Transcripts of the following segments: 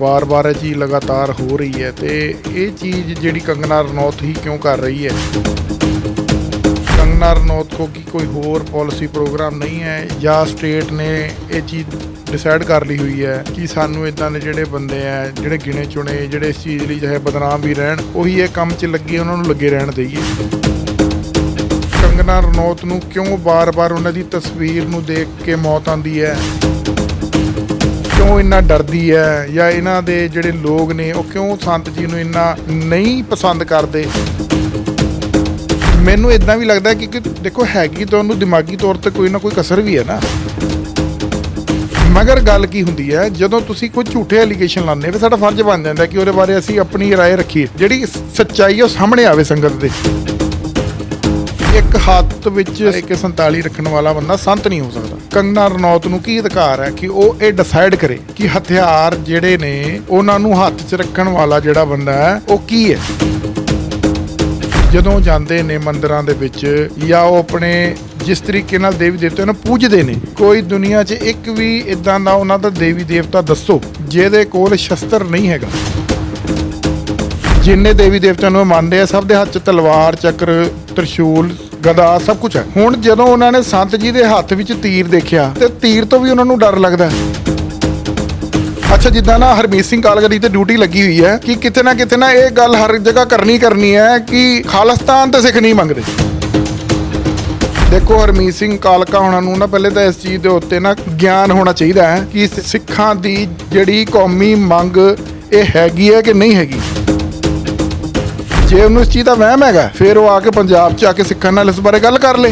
ਵਾਰ-ਵਾਰ ਇਹ ਚੀਜ਼ ਲਗਾਤਾਰ ਹੋ ਰਹੀ ਹੈ ਤੇ ਇਹ ਚੀਜ਼ ਜਿਹੜੀ ਕੰਗਨਾ ਰਣੌਤ ਹੀ ਕਿਉਂ ਕਰ ਰਹੀ ਹੈ? ਕੰਗਨਾ ਰਣੌਤ ਕੋ ਕੀ ਕੋਈ ਹੋਰ ਪਾਲਿਸੀ ਪ੍ਰੋਗਰਾਮ ਨਹੀਂ ਹੈ ਜਾਂ ਸਟੇਟ ਨੇ ਇਹ ਚੀਜ਼ ਡਿਸਾਈਡ ਕਰ ਲਈ ਹੋਈ ਹੈ ਕਿ ਸਾਨੂੰ ਇਦਾਂ ਦੇ ਜਿਹੜੇ ਬੰਦੇ ਆ, ਜਿਹੜੇ ਗਿਣੇ ਚੁਣੇ, ਜਿਹੜੇ ਇਸ ਚੀਜ਼ ਲਈ ਚਾਹੇ ਬਦਨਾਮ ਵੀ ਰਹਿਣ, ਉਹੀ ਇਹ ਕੰਮ 'ਚ ਲੱਗੇ, ਉਹਨਾਂ ਨੂੰ ਲੱਗੇ ਰਹਿਣ ਦੇਈਏ। ਕੰਗਨਾ ਰਣੌਤ ਨੂੰ ਕਿਉਂ ਬਾਰ-ਬਾਰ ਉਹਨਾਂ ਦੀ ਤਸਵੀਰ ਨੂੰ ਦੇਖ ਕੇ ਮੌਤ ਆਉਂਦੀ ਹੈ? ਕਿਉਂ ਇੰਨਾ ਡਰਦੀ ਹੈ ਜਾਂ ਇਹਨਾਂ ਦੇ ਜਿਹੜੇ ਲੋਕ ਨੇ ਉਹ ਕਿਉਂ ਸੰਤ ਜੀ ਨੂੰ ਇੰਨਾ ਨਹੀਂ ਪਸੰਦ ਕਰਦੇ ਮੈਨੂੰ ਇਦਾਂ ਵੀ ਲੱਗਦਾ ਕਿ ਕਿ ਦੇਖੋ ਹੈਗੀ ਤਾਂ ਉਹਨੂੰ ਦਿਮਾਗੀ ਤੌਰ ਤੇ ਕੋਈ ਨਾ ਕੋਈ ਕਸਰ ਵੀ ਹੈ ਨਾ ਮਗਰ ਗੱਲ ਕੀ ਹੁੰਦੀ ਹੈ ਜਦੋਂ ਤੁਸੀਂ ਕੋਈ ਝੂਠੇ ਐਲੀਗੇਸ਼ਨ ਲਾਉਂਦੇ ਫਿਰ ਸਾਡਾ ਫਰਜ਼ ਬਣ ਜਾਂਦਾ ਕਿ ਉਹਦੇ ਬਾਰੇ ਅਸੀਂ ਆਪਣੀ رائے ਰੱਖੀਏ ਜਿਹੜੀ ਸ- ਸੱਚਾਈ ਹੈ ਉਹ ਸਾਹਮਣੇ ਆਵੇ ਸੰਗਤ ਦੇ ਇੱਕ ਹੱਥ ਵਿੱਚ ਇੱਕ 47 ਰੱਖਣ ਵਾਲਾ ਬੰਦਾ ਸੰਤ ਨਹੀਂ ਹੋ ਸਕਦਾ ਕੰਗਨਾ ਰਣੌਤ ਨੂੰ ਕੀ ਅਧਿਕਾਰ ਹੈ ਕਿ ਉਹ ਇਹ ਡਿਸਾਈਡ ਕਰੇ ਕਿ ਹਥਿਆਰ ਜਿਹੜੇ ਨੇ ਉਹਨਾਂ ਨੂੰ ਹੱਥ 'ਚ ਰੱਖਣ ਵਾਲਾ ਜਿਹੜਾ ਬੰਦਾ ਹੈ, ਉਹ ਕੀ ਹੈ? ਜਦੋਂ ਜਾਂਦੇ ਨੇ ਮੰਦਰਾਂ ਦੇ ਵਿੱਚ ਜਾਂ ਉਹ ਆਪਣੇ ਜਿਸ ਤਰੀਕੇ ਨਾਲ ਦੇਵੀ ਦੇਵਤਿਆਂ ਨੂੰ ਪੂਜਦੇ ਨੇ, ਕੋਈ ਦੁਨੀਆ 'ਚ ਇੱਕ ਵੀ ਇਦਾਂ ਦਾ ਉਹਨਾਂ ਦਾ ਦੇਵੀ ਦੇਵਤਾ ਦੱਸੋ, ਜਿਹਦੇ ਕੋਲ ਸ਼ਸਤਰ ਨਹੀਂ ਹੈਗਾ। ਜਿੰਨੇ ਦੇਵੀ ਦੇਵਤਿਆਂ ਨੂੰ ਇਹ ਮੰਨਦੇ ਆ, ਸਭ ਦੇ ਹੱਥ 'ਚ ਤਲਵਾਰ, ਚੱਕਰ, ਤ੍ਰਿਸ਼ੂਲ ਗਦਾ ਸਭ ਕੁਝ ਹੈ। ਹੁਣ ਜਦੋਂ ਉਹਨਾਂ ਨੇ ਸੰਤ ਜੀ ਦੇ ਹੱਥ ਵਿੱਚ ਤੀਰ ਦੇਖਿਆ, ਤੇ ਤੀਰ ਤੋਂ ਵੀ ਉਹਨਾਂ ਨੂੰ ਡਰ ਲੱਗਦਾ ਹੈ। ਅੱਛਾ, ਜਿੱਦਾਂ ਨਾ ਹਰਮੀਤ ਸਿੰਘ ਕਾਲਗਰੀ ਤੇ ਡਿਊਟੀ ਲੱਗੀ ਹੋਈ ਹੈ ਕਿ ਕਿਤੇ ਨਾ ਕਿਤੇ ਨਾ ਇਹ ਗੱਲ ਹਰ ਜਗ੍ਹਾ ਕਰਨੀ ਕਰਨੀ ਹੈ ਕਿ ਖਾਲਿਸਤਾਨ ਤੇ ਸਿੱਖ ਨਹੀਂ ਮੰਗਦੇ। ਦੇਖੋ, ਹਰਮੀਤ ਸਿੰਘ ਕਾਲਕਾ ਹੋਣਾ ਨੂੰ ਨਾ ਪਹਿਲੇ ਤਾਂ ਇਸ ਚੀਜ਼ ਦੇ ਉੱਤੇ ਨਾ ਗਿਆਨ ਹੋਣਾ ਚਾਹੀਦਾ ਹੈ ਕਿ ਸਿੱਖਾਂ ਦੀ ਜਿਹੜੀ ਕੌਮੀ ਮੰਗ ਇਹ ਹੈਗੀ ਹੈ ਕਿ ਨਹੀਂ ਹੈਗੀ। ਜੇ ਉਹਨੂੰ ਇਸ ਚੀਜ਼ ਦਾ ਵਹਿਮ ਹੈਗਾ, ਫਿਰ ਉਹ ਆ ਕੇ ਪੰਜਾਬ 'ਚ ਆ ਕੇ ਸਿੱਖਾਂ ਨਾਲ ਇਸ ਬਾਰੇ ਗੱਲ ਕਰ ਲੇ।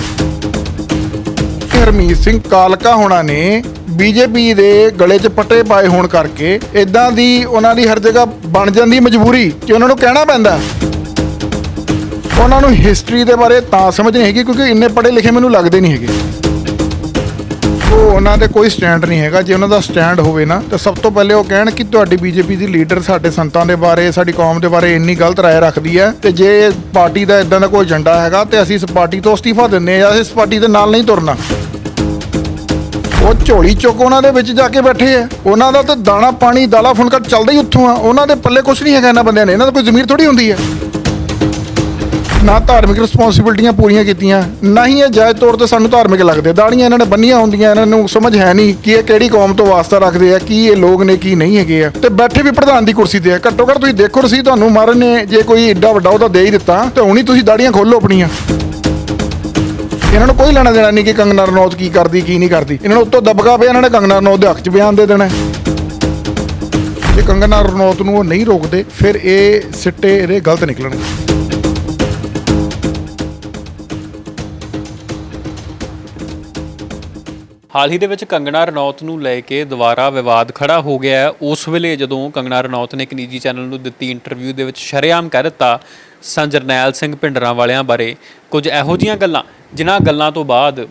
ਹਰਮੀਤ ਸਿੰਘ ਕਾਲਕਾ ਹੋਣਾ ਨੇ ਬੀਜੇਪੀ ਦੇ ਗਲੇ 'ਚ ਪੱਟੇ ਪਾਏ ਹੋਣ ਕਰਕੇ ਇਦਾਂ ਦੀ ਉਹਨਾਂ ਦੀ ਹਰ ਜਗ੍ਹਾ ਬਣ ਜਾਂਦੀ ਮਜਬੂਰੀ ਕਿ ਉਹਨਾਂ ਨੂੰ ਕਹਿਣਾ ਪੈਂਦਾ। ਉਹਨਾਂ ਨੂੰ ਹਿਸਟਰੀ ਦੇ ਬਾਰੇ ਤਾਂ ਸਮਝ ਨਹੀਂ ਹੈਗੀ ਕਿਉਂਕਿ ਇੰਨੇ ਪੜ੍ਹੇ ਲਿਖੇ ਮੈਨੂੰ ਲੱਗਦੇ ਨਹੀਂ ਹੈਗੇ। ਉਹ ਉਹਨਾਂ ਦੇ ਕੋਈ ਸਟੈਂਡ ਨਹੀਂ ਹੈਗਾ। ਜੇ ਉਹਨਾਂ ਦਾ ਸਟੈਂਡ ਹੋਵੇ ਨਾ, ਤਾਂ ਸਭ ਤੋਂ ਪਹਿਲੇ ਉਹ ਕਹਿਣ ਕਿ ਤੁਹਾਡੀ ਬੀਜੇਪੀ ਦੀ ਲੀਡਰ ਸਾਡੇ ਸੰਤਾਂ ਦੇ ਬਾਰੇ, ਸਾਡੀ ਕੌਮ ਦੇ ਬਾਰੇ ਇੰਨੀ ਗਲਤ ਰਾਏ ਰੱਖਦੀ ਹੈ ਤੇ ਜੇ ਪਾਰਟੀ ਦਾ ਇਦਾਂ ਦਾ ਕੋਈ ਏਜੰਡਾ ਹੈਗਾ, ਤੇ ਅਸੀਂ ਇਸ ਪਾਰਟੀ ਤੋਂ ਅਸਤੀਫਾ ਦਿੰਨੇ ਆ ਇਸ ਪਾਰਟੀ ਦੇ ਨਾਲ ਨਹੀਂ ਤੁਰਨਾ। ਉਹ ਝੋਲੀ ਚੁੱਕ ਉਹਨਾਂ ਦੇ ਵਿੱਚ ਜਾ ਕੇ ਬੈਠੇ ਆ। ਉਹਨਾਂ ਦਾ ਤਾਂ ਦਾਣਾ, ਪਾਣੀ, ਦਾਲਾ, ਫੁਲਕਾ ਚੱਲਦਾ ਹੀ ਉੱਥੋਂ ਆ। ਉਹਨਾਂ ਦੇ ਪੱਲੇ ਕੁਝ ਨਹੀਂ ਹੈਗਾ ਇਹਨਾਂ ਬੰਦਿਆਂ ਨੇ ਇਹਨਾਂ ਦਾ ਕੋਈ ਜ਼ਮੀਰ ਥੋੜੀ ਹੁੰਦੀ ਹੈ। ਨਾ ਧਾਰਮਿਕ ਰਿਸਪੌਂਸਿਬਿਲਟੀਆਂ ਪੂਰੀਆਂ ਕੀਤੀਆਂ, ਨਾ ਹੀ ਇਹ ਜਾਇਜ਼ ਤੌਰ ਤੇ ਸਾਨੂੰ ਧਾਰਮਿਕ ਲੱਗਦੇ। ਦਾੜੀਆਂ ਇਹਨਾਂ ਨੇ ਬੰਨੀਆਂ ਹੁੰਦੀਆਂ, ਇਹਨਾਂ ਨੂੰ ਸਮਝ ਹੈ ਨਹੀਂ ਕਿ ਇਹ ਕਿਹੜੀ ਕੌਮ ਤੋਂ ਵਾਸਤਾ ਰੱਖਦੇ ਆ, ਕੀ ਇਹ ਲੋਕ ਨੇ, ਕੀ ਨਹੀਂ ਹੈਗੇ ਆ। ਤੇ ਬੈਠੇ ਵੀ ਪ੍ਰਧਾਨ ਦੀ ਕੁਰਸੀ ਤੇ ਆ। ਘੱਟੋ ਘੱਟ ਤੁਸੀਂ ਦੇਖੋ ਰਸੀ ਤੁਹਾਨੂੰ ਮਾਰਨ ਨੇ ਜੇ ਕੋਈ ਏਡਾ ਵੱਡਾ ਉਹਦਾ ਦੇ ਹੀ ਦਿੱਤਾ, ਤੇ ਹੁਣੀ ਤੁਸੀਂ ਦਾੜੀਆਂ ਖੋਲੋ ਆਪਣੀਆਂ। ਇਹਨਾਂ ਨੂੰ ਕੋਈ ਲੈਣਾ ਦੇਣਾ ਨਹੀਂ ਕਿ ਕੰਗਨਾ ਰਣੌਤ ਕੀ ਕਰਦੀ, ਕੀ ਨਹੀਂ ਕਰਦੀ। ਇਹਨਾਂ ਨੂੰ ਉੱਤੋਂ ਦਬਕਾ ਪਿਆ, ਇਹਨਾਂ ਨੇ ਕੰਗਨਾ ਰਣੌਤ ਦੇ ਹੱਕ 'ਚ ਬਿਆਨ ਦੇ ਦੇਣਾ। ਜੇ ਕੰਗਨਾ ਰਣੌਤ ਨੂੰ ਉਹ ਨਹੀਂ ਰੋਕਦੇ, ਫਿਰ ਇਹ ਸਿੱਟੇ ਇਹਦੇ ਗਲਤ ਨਿਕਲਣਗੇ। ਹਾਲ ਹੀ ਦੇ ਵਿੱਚ ਕੰਗਣਾ ਰਣੌਤ ਨੂੰ ਲੈ ਕੇ ਦੁਬਾਰਾ ਵਿਵਾਦ ਖੜਾ ਹੋ ਗਿਆ ਹੈ। ਉਸ ਵੇਲੇ ਜਦੋਂ ਕੰਗਣਾ ਰਣੌਤ ਨੇ ਇੱਕ ਨਿੱਜੀ ਚੈਨਲ ਨੂੰ ਦਿੱਤੀ ਇੰਟਰਵਿਊ ਦੇ ਵਿੱਚ ਸ਼ਰੇਆਮ ਕਹਿ ਦਿੱਤਾ ਸੰਤ ਜਰਨੈਲ ਸਿੰਘ ਭਿੰਡਰਾਂ ਵਾਲਿਆਂ ਬਾਰੇ ਕੁਝ ਇਹੋ ਜੀਆਂ ਗੱਲਾਂ। ਜਿਨ੍ਹਾਂ ਗੱਲਾਂ ਤੋਂ ਬਾਅਦ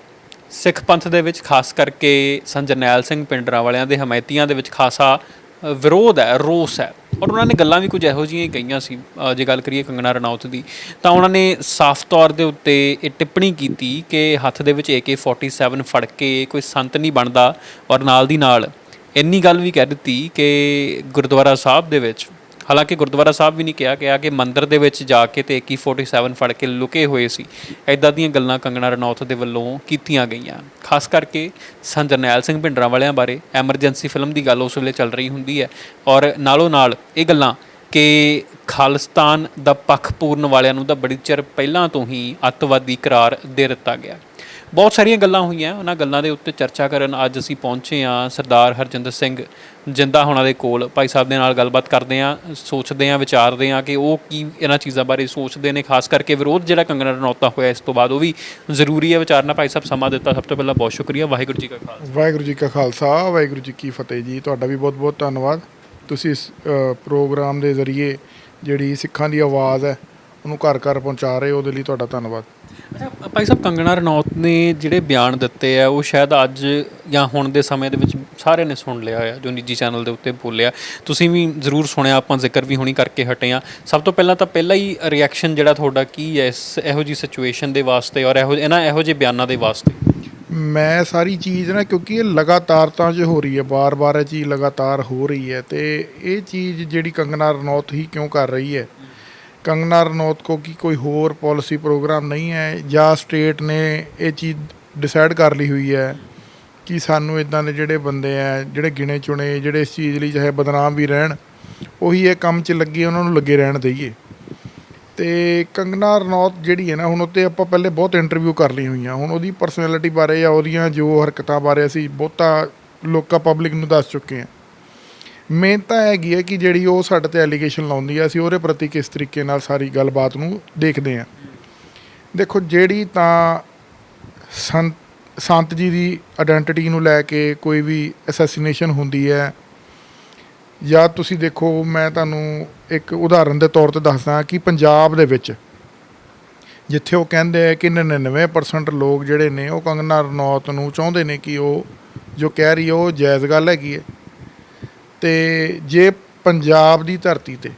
ਸਿੱਖ ਪੰਥ ਦੇ ਵਿੱਚ ਖਾਸ ਕਰਕੇ ਸੰਤ ਜਰਨੈਲ ਸਿੰਘ ਭਿੰਡਰਾਂ ਵਾਲਿਆਂ ਦੇ ਹਮਾਇਤੀਆਂ ਦੇ ਵਿੱਚ ਖਾਸਾ ਵਿਰੋਧ ਹੈ, ਰੋਸ ਹੈ। ਔਰ ਉਹਨਾਂ ਨੇ ਗੱਲਾਂ ਵੀ ਕੁਝ ਇਹੋ ਜਿਹੀਆਂ ਹੀ ਕਹੀਆਂ ਸੀ ਜੇ ਗੱਲ ਕਰੀਏ ਕੰਗਣਾ ਰਣੌਤ ਦੀ, ਤਾਂ ਉਹਨਾਂ ਨੇ ਸਾਫ਼ ਤੌਰ ਦੇ ਉੱਤੇ ਇਹ ਟਿੱਪਣੀ ਕੀਤੀ ਕਿ ਹੱਥ ਦੇ ਵਿੱਚ AK47 ਫੜ ਕੇ ਕੋਈ ਸੰਤ ਨਹੀਂ ਬਣਦਾ ਔਰ ਨਾਲ ਦੀ ਨਾਲ ਇੰਨੀ ਗੱਲ ਵੀ ਕਹਿ ਦਿੱਤੀ ਕਿ ਗੁਰਦੁਆਰਾ ਸਾਹਿਬ ਦੇ ਵਿੱਚ ਹਾਲਾਂਕਿ ਗੁਰਦੁਆਰਾ ਸਾਹਿਬ ਵੀ ਨਹੀਂ ਕਿਹਾ ਗਿਆ ਕਿ ਮੰਦਿਰ ਦੇ ਵਿੱਚ ਜਾ ਕੇ ਤੇ AK47 ਫੜ ਕੇ ਲੁਕੇ ਹੋਏ ਸੀ। ਐਦਾਂ ਦੀਆਂ ਗੱਲਾਂ ਕੰਗਣਾ ਰਣੌਤ ਦੇ ਵੱਲੋਂ ਕੀਤੀਆਂ ਗਈਆਂ। ਖਾਸ ਕਰਕੇ ਸੰਤ ਜਰਨੈਲ ਸਿੰਘ ਭਿੰਡਰਾਂ ਵਾਲਿਆਂ ਬਾਰੇ ਐਮਰਜੈਂਸੀ ਫਿਲਮ ਦੀ ਗੱਲ ਉਸ ਵੇਲੇ ਚੱਲ ਰਹੀ ਹੁੰਦੀ ਹੈ ਔਰ ਨਾਲੋਂ ਨਾਲ ਇਹ ਗੱਲਾਂ ਕਿ ਖਾਲਿਸਤਾਨ ਦਾ ਪੱਖ ਪੂਰਨ ਵਾਲਿਆਂ ਨੂੰ ਤਾਂ ਬੜੀ ਚਿਰ ਪਹਿਲਾਂ ਤੋਂ ਹੀ ਅੱਤਵਾਦੀ ਕਰਾਰ ਦੇ ਦਿੱਤਾ ਗਿਆ। ਬਹੁਤ ਸਾਰੀਆਂ ਗੱਲਾਂ ਹੋਈਆਂ, ਉਹਨਾਂ ਗੱਲਾਂ ਦੇ ਉੱਤੇ ਚਰਚਾ ਕਰਨ ਅੱਜ ਅਸੀਂ ਪਹੁੰਚੇ ਹਾਂ ਸਰਦਾਰ ਹਰਜਿੰਦਰ ਸਿੰਘ ਜਿੰਦਾ ਹੋਣਾ ਦੇ ਕੋਲ। ਭਾਈ ਸਾਹਿਬ ਦੇ ਨਾਲ ਗੱਲਬਾਤ ਕਰਦੇ ਹਾਂ, ਸੋਚਦੇ ਹਾਂ, ਵਿਚਾਰਦੇ ਹਾਂ ਕਿ ਉਹ ਕੀ ਇਹਨਾਂ ਚੀਜ਼ਾਂ ਬਾਰੇ ਸੋਚਦੇ ਨੇ, ਖਾਸ ਕਰਕੇ ਵਿਰੋਧ ਜਿਹੜਾ ਕੰਗਣਾ ਰਣੌਤਾ ਹੋਇਆ ਇਸ ਤੋਂ ਬਾਅਦ, ਉਹ ਵੀ ਜ਼ਰੂਰੀ ਹੈ ਵਿਚਾਰਨਾ ਭਾਈ ਸਾਹਿਬ ਸਮਾਂ ਦਿੱਤਾ। ਸਭ ਤੋਂ ਪਹਿਲਾਂ ਬਹੁਤ ਸ਼ੁਕਰੀਆ, ਵਾਹਿਗੁਰੂ ਜੀ ਕਾ ਖਾਲਸਾ। ਵਾਹਿਗੁਰੂ ਜੀ ਕਾ ਖਾਲਸਾ, ਵਾਹਿਗੁਰੂ ਜੀ ਕੀ ਫਤਿਹ ਜੀ। ਤੁਹਾਡਾ ਵੀ ਬਹੁਤ ਬਹੁਤ ਧੰਨਵਾਦ। ਤੁਸੀਂ ਇਸ ਪ੍ਰੋਗਰਾਮ ਦੇ ਜ਼ਰੀਏ ਜਿਹੜੀ ਸਿੱਖਾਂ ਦੀ ਆਵਾਜ਼ ਹੈ, ਉਹਨੂੰ ਘਰ ਘਰ ਪਹੁੰਚਾ ਰਹੇ ਹੋ, ਉਹਦੇ ਲਈ ਤੁਹਾਡਾ ਧੰਨਵਾਦ। ਅੱਛਾ, ਭਾਈ ਸਾਹਿਬ, ਕੰਗਣਾ ਰਣੌਤ ਨੇ ਜਿਹੜੇ ਬਿਆਨ ਦਿੱਤੇ ਆ, ਉਹ ਸ਼ਾਇਦ ਅੱਜ ਜਾਂ ਹੁਣ ਦੇ ਸਮੇਂ ਦੇ ਵਿੱਚ ਸਾਰਿਆਂ ਨੇ ਸੁਣ ਲਿਆ ਹੋਇਆ, ਜੋ ਨਿੱਜੀ ਚੈਨਲ ਦੇ ਉੱਤੇ ਬੋਲਿਆ। ਤੁਸੀਂ ਵੀ ਜ਼ਰੂਰ ਸੁਣਿਆ, ਆਪਾਂ ਜ਼ਿਕਰ ਵੀ ਹੁਣੀ ਕਰਕੇ ਹਟੇ ਆ ਸਭ ਤੋਂ ਪਹਿਲਾਂ ਤਾਂ ਪਹਿਲਾ ਹੀ ਰਿਐਕਸ਼ਨ ਜਿਹੜਾ ਤੁਹਾਡਾ ਕੀ ਹੈ ਇਸ ਇਹੋ ਜੀ ਸਿਚੁਏਸ਼ਨ ਦੇ ਵਾਸਤੇ ਔਰ ਇਹੋ, ਇਹਨਾਂ ਇਹੋ ਜਿਹੇ ਬਿਆਨਾਂ ਦੇ ਵਾਸਤੇ? ਮੈਂ ਸਾਰੀ ਚੀਜ਼ ਨਾ, ਕਿਉਂਕਿ ਇਹ ਲਗਾਤਾਰ ਤਾਂ ਜੋ ਹੋ ਰਹੀ ਹੈ ਬਾਰ-ਬਾਰ ਇਹ ਚੀਜ਼ ਲਗਾਤਾਰ ਹੋ ਰਹੀ ਹੈ ਤੇ ਇਹ ਚੀਜ਼ ਜਿਹੜੀ ਕੰਗਨਾ ਰਣੌਤ ਹੀ ਕਿਉਂ ਕਰ ਰਹੀ ਹੈ ਕੰਗਨਾ ਰਣੌਤ ਕੋ ਕੀ ਕੋਈ ਹੋਰ ਪਾਲਿਸੀ ਪ੍ਰੋਗਰਾਮ ਨਹੀਂ ਹੈ ਜਾਂ ਸਟੇਟ ਨੇ ਇਹ ਚੀਜ਼ ਡਿਸਾਈਡ ਕਰ ਲਈ ਹੋਈ ਹੈ ਕਿ ਸਾਨੂੰ ਇਦਾਂ ਦੇ ਜਿਹੜੇ ਬੰਦੇ ਆ, ਜਿਹੜੇ ਗਿਣੇ ਚੁਣੇ, ਜਿਹੜੇ ਇਸ ਚੀਜ਼ ਲਈ ਚਾਹੇ ਬਦਨਾਮ ਵੀ ਰਹਿਣ, ਉਹੀ ਇਹ ਕੰਮ 'ਚ ਲੱਗੇ, ਉਹਨਾਂ ਨੂੰ ਲੱਗੇ ਰਹਿਣ ਦੇਈਏ। ਤੇ ਕੰਗਨਾ ਰਣੌਤ ਜਿਹੜੀ ਹੈ ਨਾ, ਹੁਣ ਉੱਤੇ ਆਪਾਂ ਪਹਿਲੇ ਬਹੁਤ ਇੰਟਰਵਿਊ ਕਰ ਲਈ ਹੋਈਆਂ। ਹੁਣ ਉਹਦੀ ਪਰਸਨੈਲਿਟੀ ਬਾਰੇ ਜਾਂ ਉਹਦੀਆਂ ਜੋ ਹਰਕਤਾਂ ਬਾਰੇ ਅਸੀਂ ਬਹੁਤਾ ਲੋਕਾਂ ਪਬਲਿਕ ਨੂੰ ਦੱਸ ਚੁੱਕੇ ਹਾਂ। ਮੇਨ ਤਾਂ ਹੈਗੀ ਹੈ ਕਿ ਜਿਹੜੀ ਉਹ ਸਾਡੇ ਤੇ ਐਲੀਗੇਸ਼ਨ ਲਾਉਂਦੀ ਹੈ ਅਸੀਂ ਉਹਦੇ ਪ੍ਰਤੀ ਕਿਸ ਤਰੀਕੇ ਨਾਲ ਸਾਰੀ ਗੱਲਬਾਤ ਨੂੰ ਦੇਖਦੇ ਹਾਂ ਦੇਖੋ, ਜਿਹੜੀ ਤਾਂ ਸੰਤ ਸੰਤ ਜੀ ਦੀ ਆਇਡੈਂਟੀਟੀ ਨੂੰ ਲੈ ਕੇ ਕੋਈ ਵੀ ਅਸੈਸੀਨੇਸ਼ਨ ਹੁੰਦੀ ਹੈ, ਜਾਂ ਤੁਸੀਂ ਦੇਖੋ, ਮੈਂ ਤੁਹਾਨੂੰ ਇੱਕ ਉਦਾਹਰਨ ਦੇ ਤੌਰ ਤੇ ਦੱਸਦਾ ਕਿ ਪੰਜਾਬ ਦੇ ਵਿੱਚ ਜਿੱਥੇ ਉਹ ਕਹਿੰਦੇ ਆ ਕਿ 99% ਲੋਕ ਜਿਹੜੇ ਨੇ, ਉਹ ਕੰਗਨਾ ਰਣੌਤ ਨੂੰ ਚਾਹੁੰਦੇ ਨੇ ਕਿ ਉਹ ਜੋ ਕਹਿ ਰਹੀ ਹੈ ਉਹ ਜਾਇਜ਼ ਗੱਲ ਹੈਗੀ ਹੈ। ਤੇ ਜੇ ਪੰਜਾਬ ਦੀ ਧਰਤੀ ਤੇ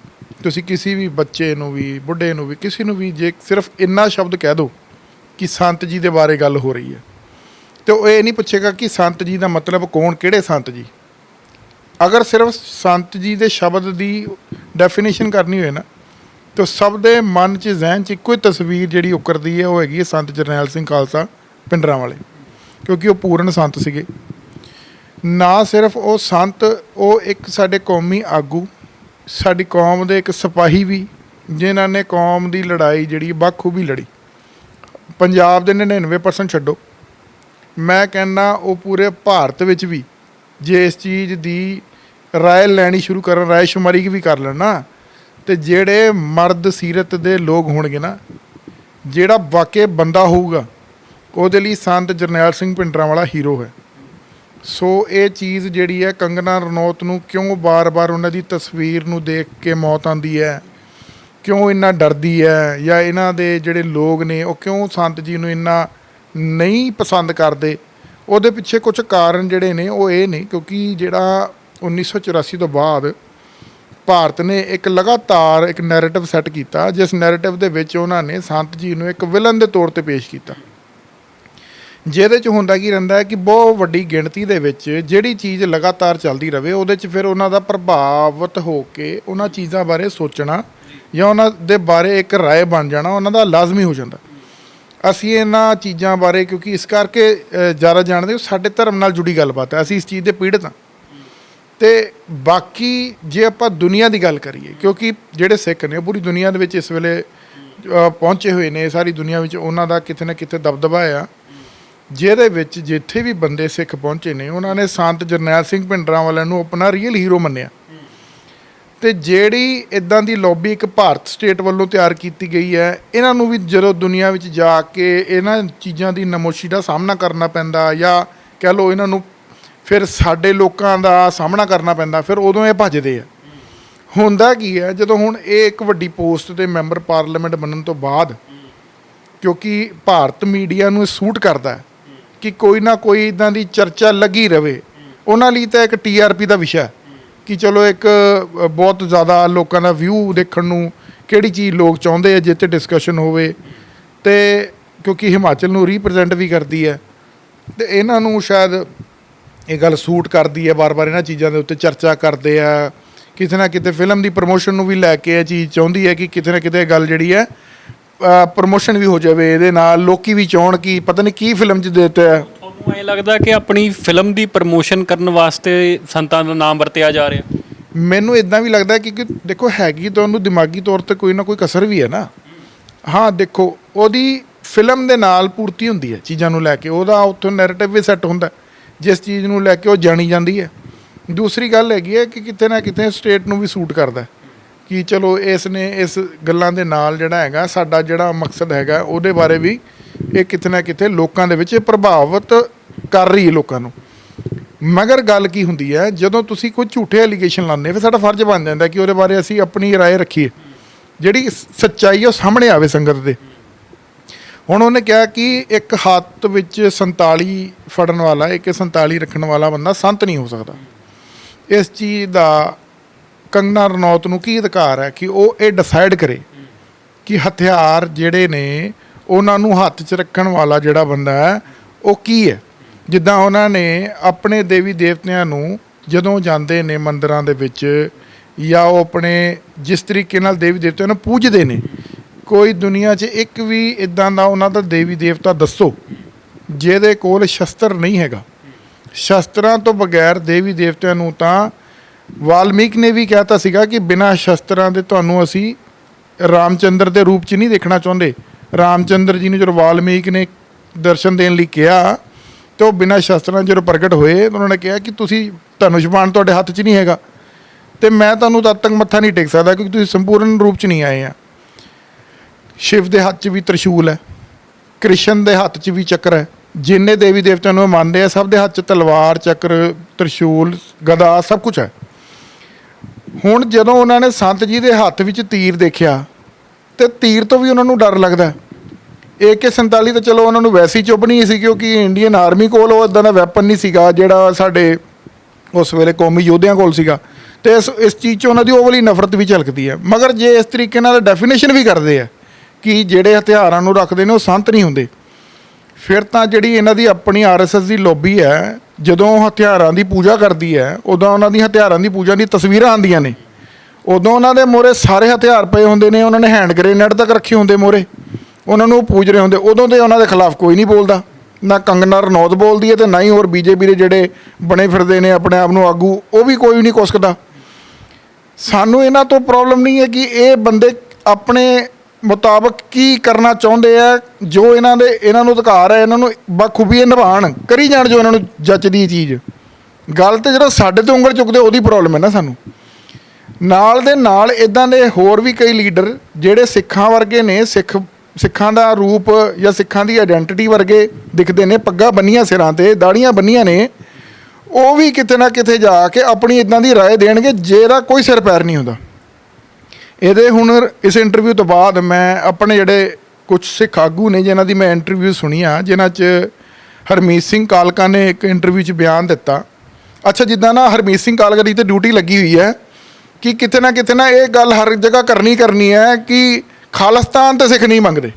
ਤੁਸੀਂ ਕਿਸੇ ਵੀ ਬੱਚੇ ਨੂੰ ਵੀ, ਬੁੱਢੇ ਨੂੰ ਵੀ, ਕਿਸੇ ਨੂੰ ਵੀ ਜੇ ਸਿਰਫ ਇੰਨਾ ਸ਼ਬਦ ਕਹਿ ਦਿਓ ਕਿ ਸੰਤ ਜੀ ਦੇ ਬਾਰੇ ਗੱਲ ਹੋ ਰਹੀ ਹੈ, ਤੇ ਉਹ ਇਹ ਨਹੀਂ ਪੁੱਛੇਗਾ ਕਿ ਸੰਤ ਜੀ ਦਾ ਮਤਲਬ ਕੌਣ, ਕਿਹੜੇ ਸੰਤ ਜੀ? ਅਗਰ ਸਿਰਫ ਸੰਤ ਜੀ ਦੇ ਸ਼ਬਦ ਦੀ ਡੈਫੀਨੇਸ਼ਨ ਕਰਨੀ ਹੋਏ ਨਾ, ਤਾਂ ਸਭ ਦੇ ਮਨ 'ਚ, ਜ਼ਿਹਨ 'ਚ ਇੱਕੋ ਹੀ ਤਸਵੀਰ ਜਿਹੜੀ ਉਕਰਦੀ ਹੈ, ਉਹ ਹੈਗੀ ਹੈ ਸੰਤ ਜਰਨੈਲ ਸਿੰਘ ਖਾਲਸਾ ਪਿੰਡਰਾਂ ਵਾਲੇ ਕਿਉਂਕਿ ਉਹ ਪੂਰਨ ਸੰਤ ਸੀਗੇ। ਨਾ ਸਿਰਫ ਉਹ ਸੰਤ, ਉਹ ਇੱਕ ਸਾਡੇ ਕੌਮੀ ਆਗੂ, ਸਾਡੀ ਕੌਮ ਦੇ ਇੱਕ ਸਿਪਾਹੀ ਵੀ, ਜਿਨ੍ਹਾਂ ਨੇ ਕੌਮ ਦੀ ਲੜਾਈ ਜਿਹੜੀ ਬਾਖੂਬੀ ਲੜੀ। ਪੰਜਾਬ ਦੇ 99% ਛੱਡੋ। ਮੈਂ ਕਹਿੰਦਾ ਉਹ ਪੂਰੇ ਭਾਰਤ ਵਿੱਚ ਵੀ, ਜੇ ਇਸ ਚੀਜ਼ ਦੀ ਰਾਏ ਲੈਣੀ ਸ਼ੁਰੂ ਕਰਨ ਰਾਏ ਸ਼ੁਮਾਰੀ ਵੀ ਕਰ ਲੈਣਾ ਨਾ, ਤੇ ਜਿਹੜੇ ਮਰਦ ਸੀਰਤ ਦੇ ਲੋਕ ਹੋਣਗੇ ਨਾ, ਜਿਹੜਾ ਵਾਕਿਆ ਬੰਦਾ ਹੋਊਗਾ, ਉਹਦੇ ਲਈ ਸੰਤ ਜਰਨੈਲ ਸਿੰਘ ਪਿੰਡਰਾਂ ਵਾਲਾ ਹੀਰੋ ਹੈ। ਸੋ ਇਹ ਚੀਜ਼ ਜਿਹੜੀ ਹੈ ਕੰਗਨਾ ਰਣੌਤ ਨੂੰ ਕਿਉਂ ਬਾਰ-ਬਾਰ ਉਹਨਾਂ ਦੀ ਤਸਵੀਰ ਨੂੰ ਦੇਖ ਕੇ ਮੌਤ ਆਉਂਦੀ ਹੈ? ਕਿਉਂ ਇੰਨਾ ਡਰਦੀ ਹੈ? ਜਾਂ ਇਹਨਾਂ ਦੇ ਜਿਹੜੇ ਲੋਕ ਨੇ, ਉਹ ਕਿਉਂ ਸੰਤ ਜੀ ਨੂੰ ਇੰਨਾ ਨਹੀਂ ਪਸੰਦ ਕਰਦੇ? ਉਹਦੇ ਪਿੱਛੇ ਕੁਝ ਕਾਰਨ ਜਿਹੜੇ ਨੇ, ਉਹ ਇਹ ਨੇ ਕਿਉਂਕਿ ਜਿਹੜਾ 1984 ਤੋਂ ਬਾਅਦ ਭਾਰਤ ਨੇ ਇੱਕ ਲਗਾਤਾਰ ਇੱਕ ਨੈਰੇਟਿਵ ਸੈੱਟ ਕੀਤਾ, ਜਿਸ ਨੈਰੇਟਿਵ ਦੇ ਵਿੱਚ ਉਹਨਾਂ ਨੇ ਸੰਤ ਜੀ ਨੂੰ ਇੱਕ ਵਿਲਨ ਦੇ ਤੌਰ ਤੇ ਪੇਸ਼ ਕੀਤਾ। ਜਿਹਦੇ ਚ ਹੁੰਦਾ ਕੀ ਰਹਿੰਦਾ ਕਿ ਬਹੁਤ ਵੱਡੀ ਗਿਣਤੀ ਦੇ ਵਿੱਚ ਜਿਹੜੀ ਚੀਜ਼ ਲਗਾਤਾਰ ਚੱਲਦੀ ਰਵੇ, ਉਹਦੇ ਚ ਫਿਰ ਉਹਨਾਂ ਦਾ ਪ੍ਰਭਾਵਿਤ ਹੋ ਕੇ ਉਹਨਾਂ ਚੀਜ਼ਾਂ ਬਾਰੇ ਸੋਚਣਾ ਜਾਂ ਉਹਨਾਂ ਦੇ ਬਾਰੇ ਇੱਕ ਰਾਏ ਬਣ ਜਾਣਾ, ਉਹਨਾਂ ਦਾ ਲਾਜ਼ਮੀ ਹੋ ਜਾਂਦਾ। ਅਸੀਂ ਇਹਨਾਂ ਚੀਜ਼ਾਂ ਬਾਰੇ ਕਿਉਂਕਿ ਇਸ ਕਰਕੇ ਜ਼ਿਆਦਾ ਜਾਣਦੇ ਸਾਡੇ ਧਰਮ ਨਾਲ ਜੁੜੀ ਗੱਲਬਾਤ ਹੈ, ਅਸੀਂ ਇਸ ਚੀਜ਼ ਦੇ ਪੀੜਤ ਹਾਂ। ਤੇ ਬਾਕੀ ਜੇ ਆਪਾਂ ਦੁਨੀਆ ਦੀ ਗੱਲ ਕਰੀਏ, ਕਿਉਂਕਿ ਜਿਹੜੇ ਸਿੱਖ ਨੇ, ਉਹ ਪੂਰੀ ਦੁਨੀਆ ਦੇ ਵਿੱਚ ਇਸ ਵੇਲੇ ਪਹੁੰਚੇ ਹੋਏ ਨੇ, ਸਾਰੀ ਦੁਨੀਆ ਵਿੱਚ ਉਹਨਾਂ ਦਾ ਕਿਤੇ ਨਾ ਕਿਤੇ ਦਬਦਬਾ ਆ। ਜਿਹਦੇ ਵਿੱਚ ਜਿੱਥੇ ਵੀ ਬੰਦੇ ਸਿੱਖ ਪਹੁੰਚੇ ਨੇ, ਉਹਨਾਂ ਨੇ ਸੰਤ ਜਰਨੈਲ ਸਿੰਘ ਭਿੰਡਰਾਂ ਵਾਲਿਆਂ ਨੂੰ ਆਪਣਾ ਰੀਅਲ ਹੀਰੋ ਮੰਨਿਆ। ਤੇ ਜਿਹੜੀ ਇਦਾਂ ਦੀ ਲੌਬੀ ਇੱਕ ਭਾਰਤ ਸਟੇਟ ਵੱਲੋਂ ਤਿਆਰ ਕੀਤੀ ਗਈ ਹੈ, ਇਹਨਾਂ ਨੂੰ ਵੀ ਜਦੋਂ ਦੁਨੀਆ ਵਿੱਚ ਜਾ ਕੇ ਇਹਨਾਂ ਚੀਜ਼ਾਂ ਦੀ ਨਮੋਸ਼ੀ ਦਾ ਸਾਹਮਣਾ ਕਰਨਾ ਪੈਂਦਾ ਜਾਂ ਕਹਿ ਲਓ ਇਹਨਾਂ ਨੂੰ ਫਿਰ ਸਾਡੇ ਲੋਕਾਂ ਦਾ ਸਾਹਮਣਾ ਕਰਨਾ ਪੈਂਦਾ, ਫਿਰ ਉਦੋਂ ਇਹ ਭੱਜਦੇ ਆ। ਹੁੰਦਾ ਕੀ ਹੈ, ਜਦੋਂ ਹੁਣ ਇਹ ਇੱਕ ਵੱਡੀ ਪੋਸਟ ਤੇ ਮੈਂਬਰ ਪਾਰਲੀਮੈਂਟ ਬਣਨ ਤੋਂ ਬਾਅਦ, ਕਿਉਂਕਿ ਭਾਰਤ ਮੀਡੀਆ ਨੂੰ ਸੂਟ ਕਰਦਾ ਹੈ ਕਿ ਕੋਈ ਨਾ ਕੋਈ ਇਦਾਂ ਦੀ ਚਰਚਾ ਲੱਗੀ ਰਵੇ। ਉਹਨਾਂ ਲਈ ਤਾਂ ਇੱਕ ਟੀਆਰਪੀ ਦਾ ਵਿਸ਼ਾ ਹੈ ਕਿ ਚਲੋ ਇੱਕ ਬਹੁਤ ਜ਼ਿਆਦਾ ਲੋਕਾਂ ਦਾ ਵਿਊ ਦੇਖਣ ਨੂੰ ਕਿਹੜੀ ਚੀਜ਼ ਲੋਕ ਚਾਹੁੰਦੇ ਆ ਜਿੱਤੇ ਡਿਸਕਸ਼ਨ ਹੋਵੇ। ਤੇ ਕਿਉਂਕਿ ਹਿਮਾਚਲ ਨੂੰ ਰੀਪ੍ਰੈਜ਼ੈਂਟ ਵੀ ਕਰਦੀ ਹੈ। ਤੇ ਇਹਨਾਂ ਨੂੰ ਸ਼ਾਇਦ ਇਹ ਗੱਲ ਸੂਟ ਕਰਦੀ ਹੈ ਬਾਰ-ਬਾਰ ਇਹਨਾਂ ਚੀਜ਼ਾਂ ਦੇ ਉੱਤੇ ਚਰਚਾ ਕਰਦੇ ਆ। ਕਿਤੇ ਨਾ ਕਿਤੇ ਫਿਲਮ ਦੀ ਪ੍ਰੋਮੋਸ਼ਨ ਨੂੰ ਵੀ ਲੈ ਕੇ ਇਹ ਚੀਜ਼ ਚਾਹੁੰਦੀ ਹੈ ਕਿ ਕਿਤੇ ਨਾ ਕਿਤੇ ਇਹ ਗੱਲ ਜਿਹੜੀ ਹੈ ਪ੍ਰੋਮੋਸ਼ਨ ਵੀ ਹੋ ਜਾਵੇ ਇਹਦੇ ਨਾਲ ਲੋਕੀ ਵੀ ਚਾਹਣ ਕਿ ਪਤਾ ਨਹੀਂ ਕੀ ਫਿਲਮ 'ਚ ਦਿੱਤਾ ਹੈ। ਤੁਹਾਨੂੰ ਐਂ ਲੱਗਦਾ ਕਿ ਆਪਣੀ ਫਿਲਮ ਦੀ ਪ੍ਰਮੋਸ਼ਨ ਕਰਨ ਵਾਸਤੇ ਸੰਤਾਂ ਦਾ ਨਾਮ ਵਰਤਿਆ ਜਾ ਰਿਹਾ? ਮੈਨੂੰ ਇਦਾਂ ਵੀ ਲੱਗਦਾ ਕਿ ਕਿ ਦੇਖੋ ਹੈਗੀ ਤਾਂ ਉਹਨੂੰ ਦਿਮਾਗੀ ਤੌਰ ਤੇ ਕੋਈ ਨਾ ਕੋਈ ਕਸਰ ਵੀ ਹੈ ਨਾ। ਹਾਂ ਦੇਖੋ ਉਹਦੀ ਫਿਲਮ ਦੇ ਨਾਲ ਪੂਰਤੀ ਹੁੰਦੀ ਹੈ ਚੀਜ਼ਾਂ ਨੂੰ ਲੈ ਕੇ। ਉਹਦਾ ਉੱਥੋਂ ਨੈਰੇਟਿਵ ਵੀ ਸੈੱਟ ਹੁੰਦਾ ਜਿਸ ਚੀਜ਼ ਨੂੰ ਲੈ ਕੇ ਉਹ ਜਾਣੀ ਜਾਂਦੀ ਹੈ। ਦੂਸਰੀ ਗੱਲ ਹੈਗੀ ਹੈ ਕਿ ਕਿਤੇ ਨਾ ਕਿਤੇ ਸਟੇਟ ਨੂੰ ਵੀ ਸੂਟ ਕਰਦਾ ਹੈ। ਕਿ ਚਲੋ ਇਸ ਨੇ ਇਸ ਗੱਲਾਂ ਦੇ ਨਾਲ ਜਿਹੜਾ ਹੈਗਾ ਸਾਡਾ ਜਿਹੜਾ ਮਕਸਦ ਹੈਗਾ ਉਹਦੇ ਬਾਰੇ ਵੀ ਇਹ ਕਿਤੇ ਨਾ ਕਿਤੇ ਲੋਕਾਂ ਦੇ ਵਿੱਚ ਪ੍ਰਭਾਵਿਤ ਕਰ ਰਹੀ ਹੈ ਲੋਕਾਂ ਨੂੰ ਮਗਰ ਗੱਲ ਕੀ ਹੁੰਦੀ ਹੈ ਜਦੋਂ ਤੁਸੀਂ ਕੋਈ ਝੂਠੇ ਐਲੀਗੇਸ਼ਨ ਲਾਉਂਦੇ ਫਿਰ ਸਾਡਾ ਫਰਜ਼ ਬਣ ਜਾਂਦਾ ਕਿ ਉਹਦੇ ਬਾਰੇ ਅਸੀਂ ਆਪਣੀ رائے ਰੱਖੀਏ ਜਿਹੜੀ ਸ- ਸੱਚਾਈ ਹੈ ਉਹ ਸਾਹਮਣੇ ਆਵੇ ਸੰਗਤ ਦੇ ਹੁਣ ਉਹਨੇ ਕਿਹਾ ਕਿ ਇੱਕ ਹੱਥ ਵਿੱਚ 47 ਫੜਨ ਵਾਲਾ ਇੱਕ 47 ਰੱਖਣ ਵਾਲਾ ਬੰਦਾ ਸੰਤ ਨਹੀਂ ਹੋ ਸਕਦਾ ਇਸ ਚੀਜ਼ ਦਾ ਕੰਗਨਾ ਰਣੌਤ ਨੂੰ ਕੀ ਅਧਿਕਾਰ ਹੈ ਕਿ ਉਹ ਇਹ ਡਿਸਾਈਡ ਕਰੇ ਕਿ ਹਥਿਆਰ ਜਿਹੜੇ ਨੇ ਉਹਨਾਂ ਨੂੰ ਹੱਥ 'ਚ ਰੱਖਣ ਵਾਲਾ ਜਿਹੜਾ ਬੰਦਾ ਹੈ, ਉਹ ਕੀ ਹੈ? ਜਿੱਦਾਂ ਉਹਨਾਂ ਨੇ ਆਪਣੇ ਦੇਵੀ ਦੇਵਤਿਆਂ ਨੂੰ ਜਦੋਂ ਜਾਂਦੇ ਨੇ ਮੰਦਰਾਂ ਦੇ ਵਿੱਚ ਜਾਂ ਉਹ ਆਪਣੇ ਜਿਸ ਤਰੀਕੇ ਨਾਲ ਦੇਵੀ ਦੇਵਤਿਆਂ ਨੂੰ ਪੂਜਦੇ ਨੇ, ਕੋਈ ਦੁਨੀਆ 'ਚ ਇੱਕ ਵੀ ਇਦਾਂ ਦਾ ਉਹਨਾਂ ਦਾ ਦੇਵੀ ਦੇਵਤਾ ਦੱਸੋ, ਜਿਹਦੇ ਕੋਲ ਸ਼ਸਤਰ ਨਹੀਂ ਹੈਗਾ। ਸ਼ਸਤਰਾਂ ਤੋਂ ਬਗੈਰ ਦੇਵੀ ਦੇਵਤਿਆਂ ਨੂੰ ਤਾਂ ਵਾਲਮੀਕ ਨੇ ਵੀ ਕਹਿਤਾ ਸੀਗਾ ਕਿ ਬਿਨਾਂ ਸ਼ਸਤਰਾਂ ਦੇ ਤੁਹਾਨੂੰ ਅਸੀਂ ਰਾਮਚੰਦਰ ਦੇ ਰੂਪ 'ਚ ਨਹੀਂ ਦੇਖਣਾ ਚਾਹੁੰਦੇ। ਰਾਮਚੰਦਰ ਜੀ ਨੂੰ ਜਦੋਂ ਵਾਲਮੀਕ ਨੇ ਦਰਸ਼ਨ ਦੇਣ ਲਈ ਕਿਹਾ ਤੇ ਉਹ ਬਿਨਾਂ ਸ਼ਸਤਰਾਂ ਜਦੋਂ ਪ੍ਰਗਟ ਹੋਏ ਉਹਨਾਂ ਨੇ ਕਿਹਾ ਕਿ ਤੁਸੀਂ ਧਨੁਸ਼ ਬਾਣ ਤੁਹਾਡੇ ਹੱਥ 'ਚ ਨਹੀਂ ਹੈਗਾ। ਤੇ ਮੈਂ ਤੁਹਾਨੂੰ ਤਦ ਤੱਕ ਮੱਥਾ ਨਹੀਂ ਟੇਕ ਸਕਦਾ ਕਿਉਂਕਿ ਤੁਸੀਂ ਸੰਪੂਰਨ ਰੂਪ 'ਚ ਨਹੀਂ ਆਏ ਆ। ਸ਼ਿਵ ਦੇ ਹੱਥ 'ਚ ਵੀ ਤ੍ਰਿਸ਼ੂਲ ਹੈ, ਕ੍ਰਿਸ਼ਨ ਦੇ ਹੱਥ 'ਚ ਵੀ ਚੱਕਰ ਹੈ। ਜਿੰਨੇ ਦੇਵੀ ਦੇਵਤਿਆਂ ਨੂੰ ਇਹ ਮੰਨਦੇ ਆ, ਸਭ ਦੇ ਹੱਥ 'ਚ ਤਲਵਾਰ, ਚੱਕਰ, ਤ੍ਰਿਸ਼ੂਲ, ਗਦਾ, ਸਭ ਕੁਝ ਹੈ। ਹੁਣ ਜਦੋਂ ਉਹਨਾਂ ਨੇ ਸੰਤ ਜੀ ਦੇ ਹੱਥ ਵਿੱਚ ਤੀਰ ਦੇਖਿਆ, ਤੇ ਤੀਰ ਤੋਂ ਵੀ ਉਹਨਾਂ ਨੂੰ ਡਰ ਲੱਗਦਾ AK47 ਤਾਂ ਚਲੋ ਉਹਨਾਂ ਨੂੰ ਵੈਸੀ ਚੁੱਭ ਨਹੀਂ ਸੀ, ਕਿਉਂਕਿ ਇੰਡੀਅਨ ਆਰਮੀ ਕੋਲ ਉਹ ਇਦਾਂ ਦਾ ਵੈਪਨ ਨਹੀਂ ਸੀਗਾ, ਜਿਹੜਾ ਸਾਡੇ ਉਸ ਵੇਲੇ ਕੌਮੀ ਯੋਧਿਆਂ ਕੋਲ ਸੀਗਾ। ਤੇ ਇਸ ਇਸ ਚੀਜ਼ 'ਚ ਉਹਨਾਂ ਦੀ ਉਹ ਵਾਲੀ ਨਫ਼ਰਤ ਵੀ ਝਲਕਦੀ ਹੈ। ਮਗਰ ਜੇ ਇਸ ਤਰੀਕੇ ਨਾਲ ਡੈਫੀਨੇਸ਼ਨ ਵੀ ਕਰਦੇ ਆ ਕਿ ਜਿਹੜੇ ਹਥਿਆਰਾਂ ਨੂੰ ਰੱਖਦੇ ਨੇ ਉਹ ਸੰਤ ਨਹੀਂ ਹੁੰਦੇ, ਫਿਰ ਤਾਂ ਜਿਹੜੀ ਇਹਨਾਂ ਦੀ ਆਪਣੀ ਆਰਐਸਐਸ ਦੀ ਲੌਬੀ ਹੈ ਜਦੋਂ ਹਥਿਆਰਾਂ ਦੀ ਪੂਜਾ ਕਰਦੀ ਹੈ, ਉਦੋਂ ਉਹਨਾਂ ਦੀ ਹਥਿਆਰਾਂ ਦੀ ਪੂਜਾ ਦੀ ਤਸਵੀਰਾਂ ਆਉਂਦੀਆਂ ਨੇ। ਉਦੋਂ ਉਹਨਾਂ ਦੇ ਮੋਰੇ ਸਾਰੇ ਹਥਿਆਰ ਪਏ ਹੁੰਦੇ ਨੇ, ਉਹਨਾਂ ਨੇ ਹੈਂਡ ਗ੍ਰੇਨੇਡ ਤੱਕ ਰੱਖੇ ਹੁੰਦੇ ਮੋਰੇ ਉਹਨਾਂ ਨੂੰ ਉਹ ਪੂਜ ਰਹੇ ਹੁੰਦੇ। ਉਦੋਂ ਤੇ ਉਹਨਾਂ ਦੇ ਖਿਲਾਫ ਕੋਈ ਨਹੀਂ ਬੋਲਦਾ। ਨਾ ਕੰਗਨਾ ਰਣੌਤ ਬੋਲਦੀ ਹੈ ਤੇ ਨਾ ਹੀ ਹੋਰ ਬੀਜੇਪੀ ਦੇ ਜਿਹੜੇ ਬਣੇ ਫਿਰਦੇ ਨੇ ਆਪਣੇ ਆਪ ਨੂੰ ਆਗੂ, ਉਹ ਵੀ ਕੋਈ ਨਹੀਂ ਕੁਸਕਦਾ। ਸਾਨੂੰ ਇਹਨਾਂ ਤੋਂ ਪ੍ਰੋਬਲਮ ਨਹੀਂ ਹੈ ਕਿ ਇਹ ਬੰਦੇ ਆਪਣੇ ਮੁਤਾਬਕ ਕੀ ਕਰਨਾ ਚਾਹੁੰਦੇ ਆ ਜੋ ਇਹਨਾਂ ਦੇ ਇਹਨਾਂ ਨੂੰ ਅਧਿਕਾਰ ਹੈ ਇਹਨਾਂ ਨੂੰ ਬਖੂਬੀ ਇਹ ਨਿਭਾਣ ਕਰੀ ਜਾਣ ਜੋ ਇਹਨਾਂ ਨੂੰ ਜੱਚਦੀ ਚੀਜ਼ ਗੱਲ ਤੇ ਜਿਹੜਾ ਸਾਡੇ ਤੇ ਉਂਗਲ ਚੁੱਕਦੇ ਉਹਦੀ ਪ੍ਰੋਬਲਮ ਹੈ ਨਾ ਸਾਨੂੰ ਨਾਲ ਦੇ ਨਾਲ ਇਦਾਂ ਦੇ ਹੋਰ ਵੀ ਕਈ ਲੀਡਰ ਜਿਹੜੇ ਸਿੱਖਾਂ ਵਰਗੇ ਨੇ ਸਿੱਖ ਸਿੱਖਾਂ ਦਾ ਰੂਪ ਜਾਂ ਸਿੱਖਾਂ ਦੀ ਆਇਡੈਂਟੀਟੀ ਵਰਗੇ ਦਿਖਦੇ ਨੇ ਪੱਗਾਂ ਬੰਨੀਆਂ ਸਿਰਾਂ ਤੇ ਦਾੜੀਆਂ ਬੰਨੀਆਂ ਨੇ ਉਹ ਵੀ ਕਿਤੇ ਨਾ ਕਿਤੇ ਜਾ ਕੇ ਆਪਣੀ ਇਦਾਂ ਦੀ رائے ਦੇਣਗੇ ਜਿਹਦਾ ਕੋਈ ਸਿਰ ਪੈਰ ਨਹੀਂ ਹੁੰਦਾ ਇਹਦੇ ਹੁਣ ਇਸ ਇੰਟਰਵਿਊ ਤੋਂ ਬਾਅਦ ਮੈਂ ਆਪਣੇ ਜਿਹੜੇ ਕੁਝ ਸਿੱਖ ਆਗੂ ਨੇ ਜਿਨ੍ਹਾਂ ਦੀ ਮੈਂ ਇੰਟਰਵਿਊ ਸੁਣੀ ਆ ਜਿਨ੍ਹਾਂ 'ਚ ਹਰਮੀਤ ਸਿੰਘ ਕਾਲਕਾ ਨੇ ਇੱਕ ਇੰਟਰਵਿਊ 'ਚ ਬਿਆਨ ਦਿੱਤਾ। ਅੱਛਾ ਜਿੱਦਾਂ ਨਾ ਹਰਮੀਤ ਸਿੰਘ ਕਾਲਕਾ ਦੀ ਤੇ ਡਿਊਟੀ ਲੱਗੀ ਹੋਈ ਹੈ ਕਿ ਕਿਤੇ ਨਾ ਕਿਤੇ ਨਾ ਇਹ ਗੱਲ ਹਰ ਜਗ੍ਹਾ ਕਰਨੀ ਕਰਨੀ ਹੈ ਕਿ ਖਾਲਿਸਤਾਨ ਤੇ ਸਿੱਖ ਨਹੀਂ ਮੰਗਦੇ।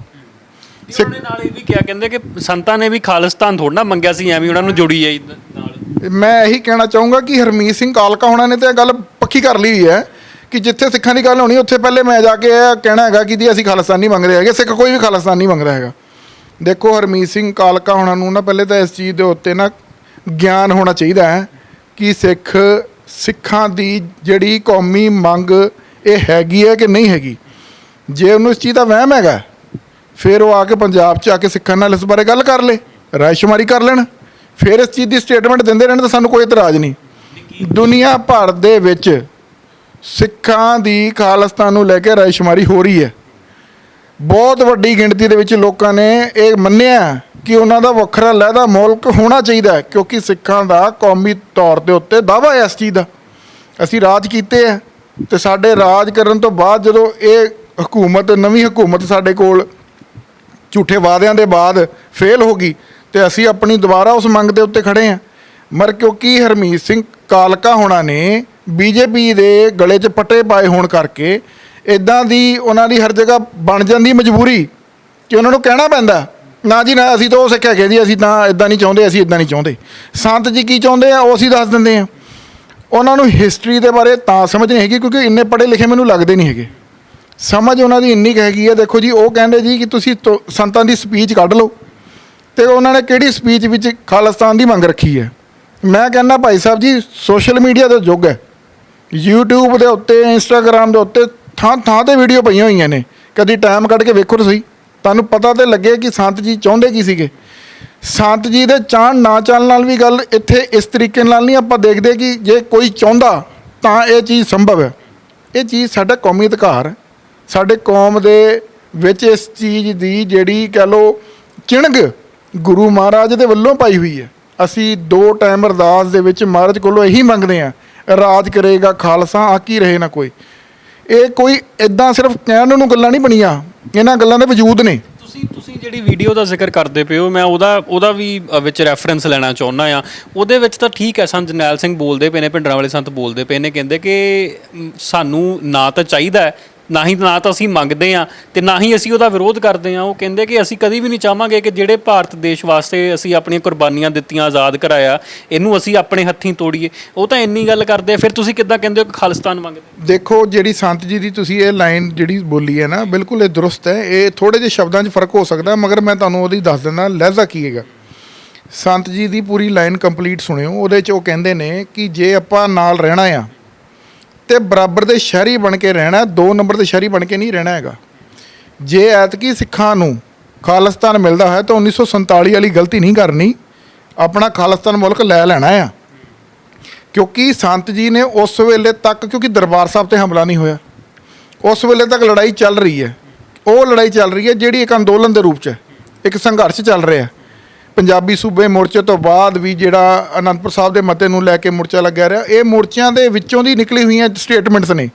ਸਿੱਖ ਨੇ ਨਾਲ ਇਹ ਵੀ ਕਿਹਾ ਕਹਿੰਦੇ ਕਿ ਸੰਤਾਂ ਨੇ ਵੀ ਖਾਲਿਸਤਾਨ ਥੋੜਾ ਮੰਗਿਆ ਸੀ ਐਵੇਂ ਉਹਨਾਂ ਨੂੰ ਜੋੜੀ ਜਾਈ ਨਾਲ। ਮੈਂ ਇਹੀ ਕਹਿਣਾ ਚਾਹੂੰਗਾ ਕਿ ਹਰਮੀਤ ਸਿੰਘ ਕਾਲਕਾ ਹੋਣਾ ਨੇ ਤੇ ਇਹ ਗੱਲ ਪੱਕੀ ਕਰ ਲਈ ਹੋਈ ਹੈ ਕਿ ਜਿੱਥੇ ਸਿੱਖਾਂ ਦੀ ਗੱਲ ਹੋਣੀ, ਉੱਥੇ ਪਹਿਲੇ ਮੈਂ ਜਾ ਕੇ ਇਹ ਕਹਿਣਾ ਹੈਗਾ ਕਿ ਜੀ ਅਸੀਂ ਖਾਲਿਸਤਾਨ ਨਹੀਂ ਮੰਗਦੇ ਹੈਗੇ, ਸਿੱਖ ਕੋਈ ਵੀ ਖਾਲਿਸਤਾਨ ਨਹੀਂ ਮੰਗਦਾ ਹੈਗਾ। ਦੇਖੋ ਹਰਮੀਤ ਸਿੰਘ ਕਾਲਕਾ ਹੋਣਾ ਨੂੰ ਨਾ ਪਹਿਲੇ ਤਾਂ ਇਸ ਚੀਜ਼ ਦੇ ਉੱਤੇ ਨਾ ਗਿਆਨ ਹੋਣਾ ਚਾਹੀਦਾ ਹੈ ਕਿ ਸਿੱਖ ਸਿੱਖਾਂ ਦੀ ਜਿਹੜੀ ਕੌਮੀ ਮੰਗ ਇਹ ਹੈਗੀ ਹੈ ਕਿ ਨਹੀਂ ਹੈਗੀ। ਜੇ ਉਹਨੂੰ ਇਸ ਚੀਜ਼ ਦਾ ਵਹਿਮ ਹੈਗਾ, ਫਿਰ ਉਹ ਆ ਕੇ ਪੰਜਾਬ 'ਚ ਆ ਕੇ ਸਿੱਖਾਂ ਨਾਲ ਇਸ ਬਾਰੇ ਗੱਲ ਕਰ ਲੇ ਰਾਇਸ਼ੁਮਾਰੀ ਕਰ ਲੈਣ, ਫਿਰ ਇਸ ਚੀਜ਼ ਦੀ ਸਟੇਟਮੈਂਟ ਦਿੰਦੇ ਰਹਿਣ ਤਾਂ ਸਾਨੂੰ ਕੋਈ ਇਤਰਾਜ਼ ਨਹੀਂ। ਦੁਨੀਆ ਭਰ ਦੇ ਵਿੱਚ ਸਿੱਖਾਂ ਦੀ ਖਾਲਿਸਤਾਨ ਨੂੰ ਲੈ ਕੇ ਰਾਇਸ਼ੁਮਾਰੀ ਹੋ ਰਹੀ ਹੈ। ਬਹੁਤ ਵੱਡੀ ਗਿਣਤੀ ਦੇ ਵਿੱਚ ਲੋਕਾਂ ਨੇ ਇਹ ਮੰਨਿਆ ਕਿ ਉਹਨਾਂ ਦਾ ਵੱਖਰਾ ਲਹਿਦਾ ਮੁਲਕ ਹੋਣਾ ਚਾਹੀਦਾ ਕਿਉਂਕਿ ਸਿੱਖਾਂ ਦਾ ਕੌਮੀ ਤੌਰ ਦੇ ਉੱਤੇ ਦਾਅਵਾ ਹੈ ਇਸ ਚੀਜ਼ ਦਾ। ਅਸੀਂ ਰਾਜ ਕੀਤੇ ਆ ਤੇ ਸਾਡੇ ਰਾਜ ਕਰਨ ਤੋਂ ਬਾਅਦ ਜਦੋਂ ਇਹ ਹਕੂਮਤ, ਨਵੀਂ ਹਕੂਮਤ ਸਾਡੇ ਕੋਲ ਝੂਠੇ ਵਾਅਦਿਆਂ ਦੇ ਬਾਅਦ ਫੇਲ ਹੋ ਗਈ ਤੇ ਅਸੀਂ ਆਪਣੀ ਦੁਬਾਰਾ ਉਸ ਮੰਗ ਦੇ ਉੱਤੇ ਖੜੇ ਆ ਮਰ ਕਿਉਂਕਿ ਹਰਮੀਤ ਸਿੰਘ ਕਾਲਕਾ ਹੋਣਾ ਨੇ ਬੀਜੇਪੀ ਦੇ ਗਲੇ 'ਚ ਪੱਟੇ ਪਾਏ ਹੋਣ ਕਰਕੇ ਇਦਾਂ ਦੀ ਉਹਨਾਂ ਦੀ ਹਰ ਜਗ੍ਹਾ ਬਣ ਜਾਂਦੀ ਮਜਬੂਰੀ ਕਿ ਉਹਨਾਂ ਨੂੰ ਕਹਿਣਾ ਪੈਂਦਾ, ਨਾ ਜੀ, ਨਾ, ਅਸੀਂ ਤਾਂ ਉਹ ਸਿੱਖਿਆ ਗਏ ਜੀ, ਅਸੀਂ ਤਾਂ ਇਦਾਂ ਨਹੀਂ ਚਾਹੁੰਦੇ, ਅਸੀਂ ਇਦਾਂ ਨਹੀਂ ਚਾਹੁੰਦੇ। ਸੰਤ ਜੀ ਕੀ ਚਾਹੁੰਦੇ ਆ, ਉਹ ਅਸੀਂ ਦੱਸ ਦਿੰਦੇ ਆ। ਉਹਨਾਂ ਨੂੰ ਹਿਸਟਰੀ ਦੇ ਬਾਰੇ ਤਾਂ ਸਮਝ ਨਹੀਂ ਹੈਗੀ ਕਿਉਂਕਿ ਇੰਨੇ ਪੜ੍ਹੇ ਲਿਖੇ ਮੈਨੂੰ ਲੱਗਦੇ ਨਹੀਂ ਹੈਗੇ। ਸਮਝ ਉਹਨਾਂ ਦੀ ਇੰਨੀ ਕੁ ਹੈਗੀ ਹੈ ਦੇਖੋ ਜੀ, ਉਹ ਕਹਿੰਦੇ ਜੀ ਕਿ ਤੁਸੀਂ ਤੋ- ਸੰਤਾਂ ਦੀ ਸਪੀਚ ਕੱਢ ਲਓ। ਤੇ ਉਹਨਾਂ ਨੇ ਕਿਹੜੀ ਸਪੀਚ ਵਿੱਚ ਖਾਲਿਸਤਾਨ ਦੀ ਮੰਗ ਰੱਖੀ ਹੈ? ਮੈਂ ਕਹਿੰਦਾ ਭਾਈ ਸਾਹਿਬ ਜੀ ਸੋਸ਼ਲ ਮੀਡੀਆ ਦਾ ਯੁੱਗ ਹੈ। YouTube ਦੇ ਉੱਤੇ, Instagram ਦੇ ਉੱਤੇ ਥਾਂ ਥਾਂ ਤੇ ਵੀਡੀਓ ਪਈਆਂ ਹੋਈਆਂ ਨੇ। ਕਦੀ ਟਾਈਮ ਕੱਢ ਕੇ ਵੇਖੋ ਤੁਸੀਂ। ਤੁਹਾਨੂੰ ਪਤਾ ਤੇ ਲੱਗੇ ਕਿ ਸੰਤ ਜੀ ਚਾਹੁੰਦੇ ਕੀ ਸੀਗੇ। ਸੰਤ ਜੀ ਦੇ ਚਾਹਣ ਨਾ ਚਾਹਣ ਨਾਲ ਵੀ ਗੱਲ ਇੱਥੇ ਇਸ ਤਰੀਕੇ ਨਾਲ ਨਹੀਂ ਆਪਾਂ ਦੇਖਦੇ ਕਿ ਜੇ ਕੋਈ ਚਾਹੁੰਦਾ ਤਾਂ ਇਹ ਚੀਜ਼ ਸੰਭਵ ਹੈ। ਇਹ ਚੀਜ਼ ਸਾਡਾ ਕੌਮੀ ਅਧਿਕਾਰ ਹੈ। ਸਾਡੇ ਕੌਮ ਦੇ ਵਿੱਚ ਇਸ ਚੀਜ਼ ਦੀ ਜਿਹੜੀ ਕਹ ਲੋ ਚਿਣਗ ਗੁਰੂ ਮਹਾਰਾਜ ਦੇ ਵੱਲੋਂ ਪਾਈ ਹੋਈ ਹੈ। ਅਸੀਂ ਦੋ ਟਾਈਮ ਅਰਦਾਸ ਦੇ ਵਿੱਚ ਮਹਾਰਾਜ ਕੋਲੋਂ ਇਹੀ ਮੰਗਦੇ ਆ ਰਾਜ ਕਰੇਗਾ, ਖਾਲਸਾ ਆਕੀ ਰਹੇ ਨਾ ਕੋਈ? ਇਹ ਕੋਈ ਇਦਾਂ ਸਿਰਫ ਕਹਿਣ ਨੂੰ ਗੱਲਾਂ ਨਹੀਂ ਬਣੀਆਂ। ਇਹਨਾਂ ਗੱਲਾਂ ਦੇ ਵਜੂਦ ਨੇ। ਤੁਸੀਂ ਤੁਸੀਂ ਜਿਹੜੀ ਵੀਡੀਓ ਦਾ ਜ਼ਿਕਰ ਕਰਦੇ ਪਏ ਹੋ, ਮੈਂ ਉਹਦਾ ਉਹਦਾ ਵੀ ਵਿੱਚ ਰੈਫਰੈਂਸ ਲੈਣਾ ਚਾਹੁੰਦਾ ਆ ਉਹਦੇ ਵਿੱਚ ਤਾਂ ਠੀਕ ਹੈ, ਸੰਤ ਜਰਨੈਲ ਸਿੰਘ ਬੋਲਦੇ ਪਏ ਨੇ ਪਿੰਡਰਾਂ ਵਾਲੇ ਸੰਤ ਬੋਲਦੇ ਪਏ ਨੇ, ਕਹਿੰਦੇ ਕਿ ਸਾਨੂੰ ਨਾ ਤਾਂ ਚਾਹੀਦਾ ਨਾ ਹੀ ਨਾ ਤਾਂ ਅਸੀਂ ਮੰਗਦੇ ਆ ਤੇ ਨਾ ਹੀ ਅਸੀਂ ਉਹਦਾ ਵਿਰੋਧ ਕਰਦੇ ਆ ਉਹ ਕਹਿੰਦੇ ਕਿ ਅਸੀਂ ਕਦੀ ਵੀ ਨਹੀਂ ਚਾਹਾਂਗੇ ਕਿ ਜਿਹੜੇ ਭਾਰਤ ਦੇਸ਼ ਵਾਸਤੇ ਅਸੀਂ ਆਪਣੀਆਂ ਕੁਰਬਾਨੀਆਂ ਦਿੱਤੀਆਂ, ਆਜ਼ਾਦ ਕਰਾਇਆ, ਇਹਨੂੰ ਅਸੀਂ ਆਪਣੇ ਹੱਥੀਂ ਤੋੜੀਏ। ਉਹ ਤਾਂ ਇੰਨੀ ਗੱਲ ਕਰਦੇ ਆ। ਫਿਰ ਤੁਸੀਂ ਕਿੱਦਾਂ ਕਹਿੰਦੇ ਹੋ ਕਿ ਖਾਲਿਸਤਾਨ ਮੰਗਦੇ? ਦੇਖੋ, ਜਿਹੜੀ ਸੰਤ ਜੀ ਦੀ ਤੁਸੀਂ ਇਹ ਲਾਈਨ ਜਿਹੜੀ ਬੋਲੀ ਹੈ ਨਾ, ਬਿਲਕੁਲ ਇਹ ਦਰੁਸਤ ਹੈ। ਇਹ ਥੋੜੇ ਜਿਹੇ ਸ਼ਬਦਾਂ 'ਚ ਫ਼ਰਕ ਹੋ ਸਕਦਾ, ਮਗਰ ਮੈਂ ਤੁਹਾਨੂੰ ਉਹਦੀ ਦੱਸ ਦਿੰਦਾ, ਲਹਿਜ਼ਾ ਕੀ ਹੈਗਾ? ਸੰਤ ਜੀ ਦੀ ਪੂਰੀ ਲਾਈਨ ਕੰਪਲੀਟ ਸੁਣਿਓ। ਉਹਦੇ 'ਚ ਉਹ ਕਹਿੰਦੇ ਨੇ ਕਿ ਜੇ ਆਪਾਂ ਨਾਲ ਰਹਿਣਾ ਆ ਤੇ ਬਰਾਬਰ ਦੇ ਸ਼ਹਿਰੀ ਬਣ ਕੇ ਰਹਿਣਾ, ਦੋ ਨੰਬਰ ਦੇ ਸ਼ਹਿਰੀ ਬਣ ਕੇ ਨਹੀਂ ਰਹਿਣਾ ਹੈਗਾ। ਜੇ ਐਤਕੀ ਸਿੱਖਾਂ ਨੂੰ ਖਾਲਿਸਤਾਨ ਮਿਲਦਾ ਹੈ, ਤਾਂ 1947 ਵਾਲੀ ਗਲਤੀ ਨਹੀਂ ਕਰਨੀ। ਆਪਣਾ ਖਾਲਿਸਤਾਨ ਮੁਲਕ ਲੈ ਲੈਣਾ ਆ। ਕਿਉਂਕਿ ਸੰਤ ਜੀ ਨੇ ਉਸ ਵੇਲੇ ਤੱਕ, ਕਿਉਂਕਿ ਦਰਬਾਰ ਸਾਹਿਬ ਤੇ ਹਮਲਾ ਨਹੀਂ ਹੋਇਆ। ਉਸ ਵੇਲੇ ਤੱਕ ਲੜਾਈ ਚੱਲ ਰਹੀ ਹੈ। ਉਹ ਲੜਾਈ ਚੱਲ ਰਹੀ ਹੈ ਜਿਹੜੀ ਇੱਕ ਅੰਦੋਲਨ ਦੇ ਰੂਪ 'ਚ ਹੈ। ਇੱਕ ਸੰਘਰਸ਼ ਚੱਲ ਰਿਹਾ ਪੰਜਾਬੀ ਸੂਬੇ ਮੋਰਚੇ ਤੋਂ ਬਾਅਦ ਵੀ ਜਿਹੜਾ ਅਨੰਦਪੁਰ ਸਾਹਿਬ ਦੇ ਮਤੇ ਨੂੰ ਲੈ ਕੇ ਮੋਰਚਾ ਲੱਗਿਆ ਰਿਹਾ, ਇਹ ਮੋਰਚਿਆਂ ਦੇ ਵਿੱਚੋਂ ਦੀ ਨਿਕਲੀ ਹੋਈਆਂ ਸਟੇਟਮੈਂਟਸ ਨੇ।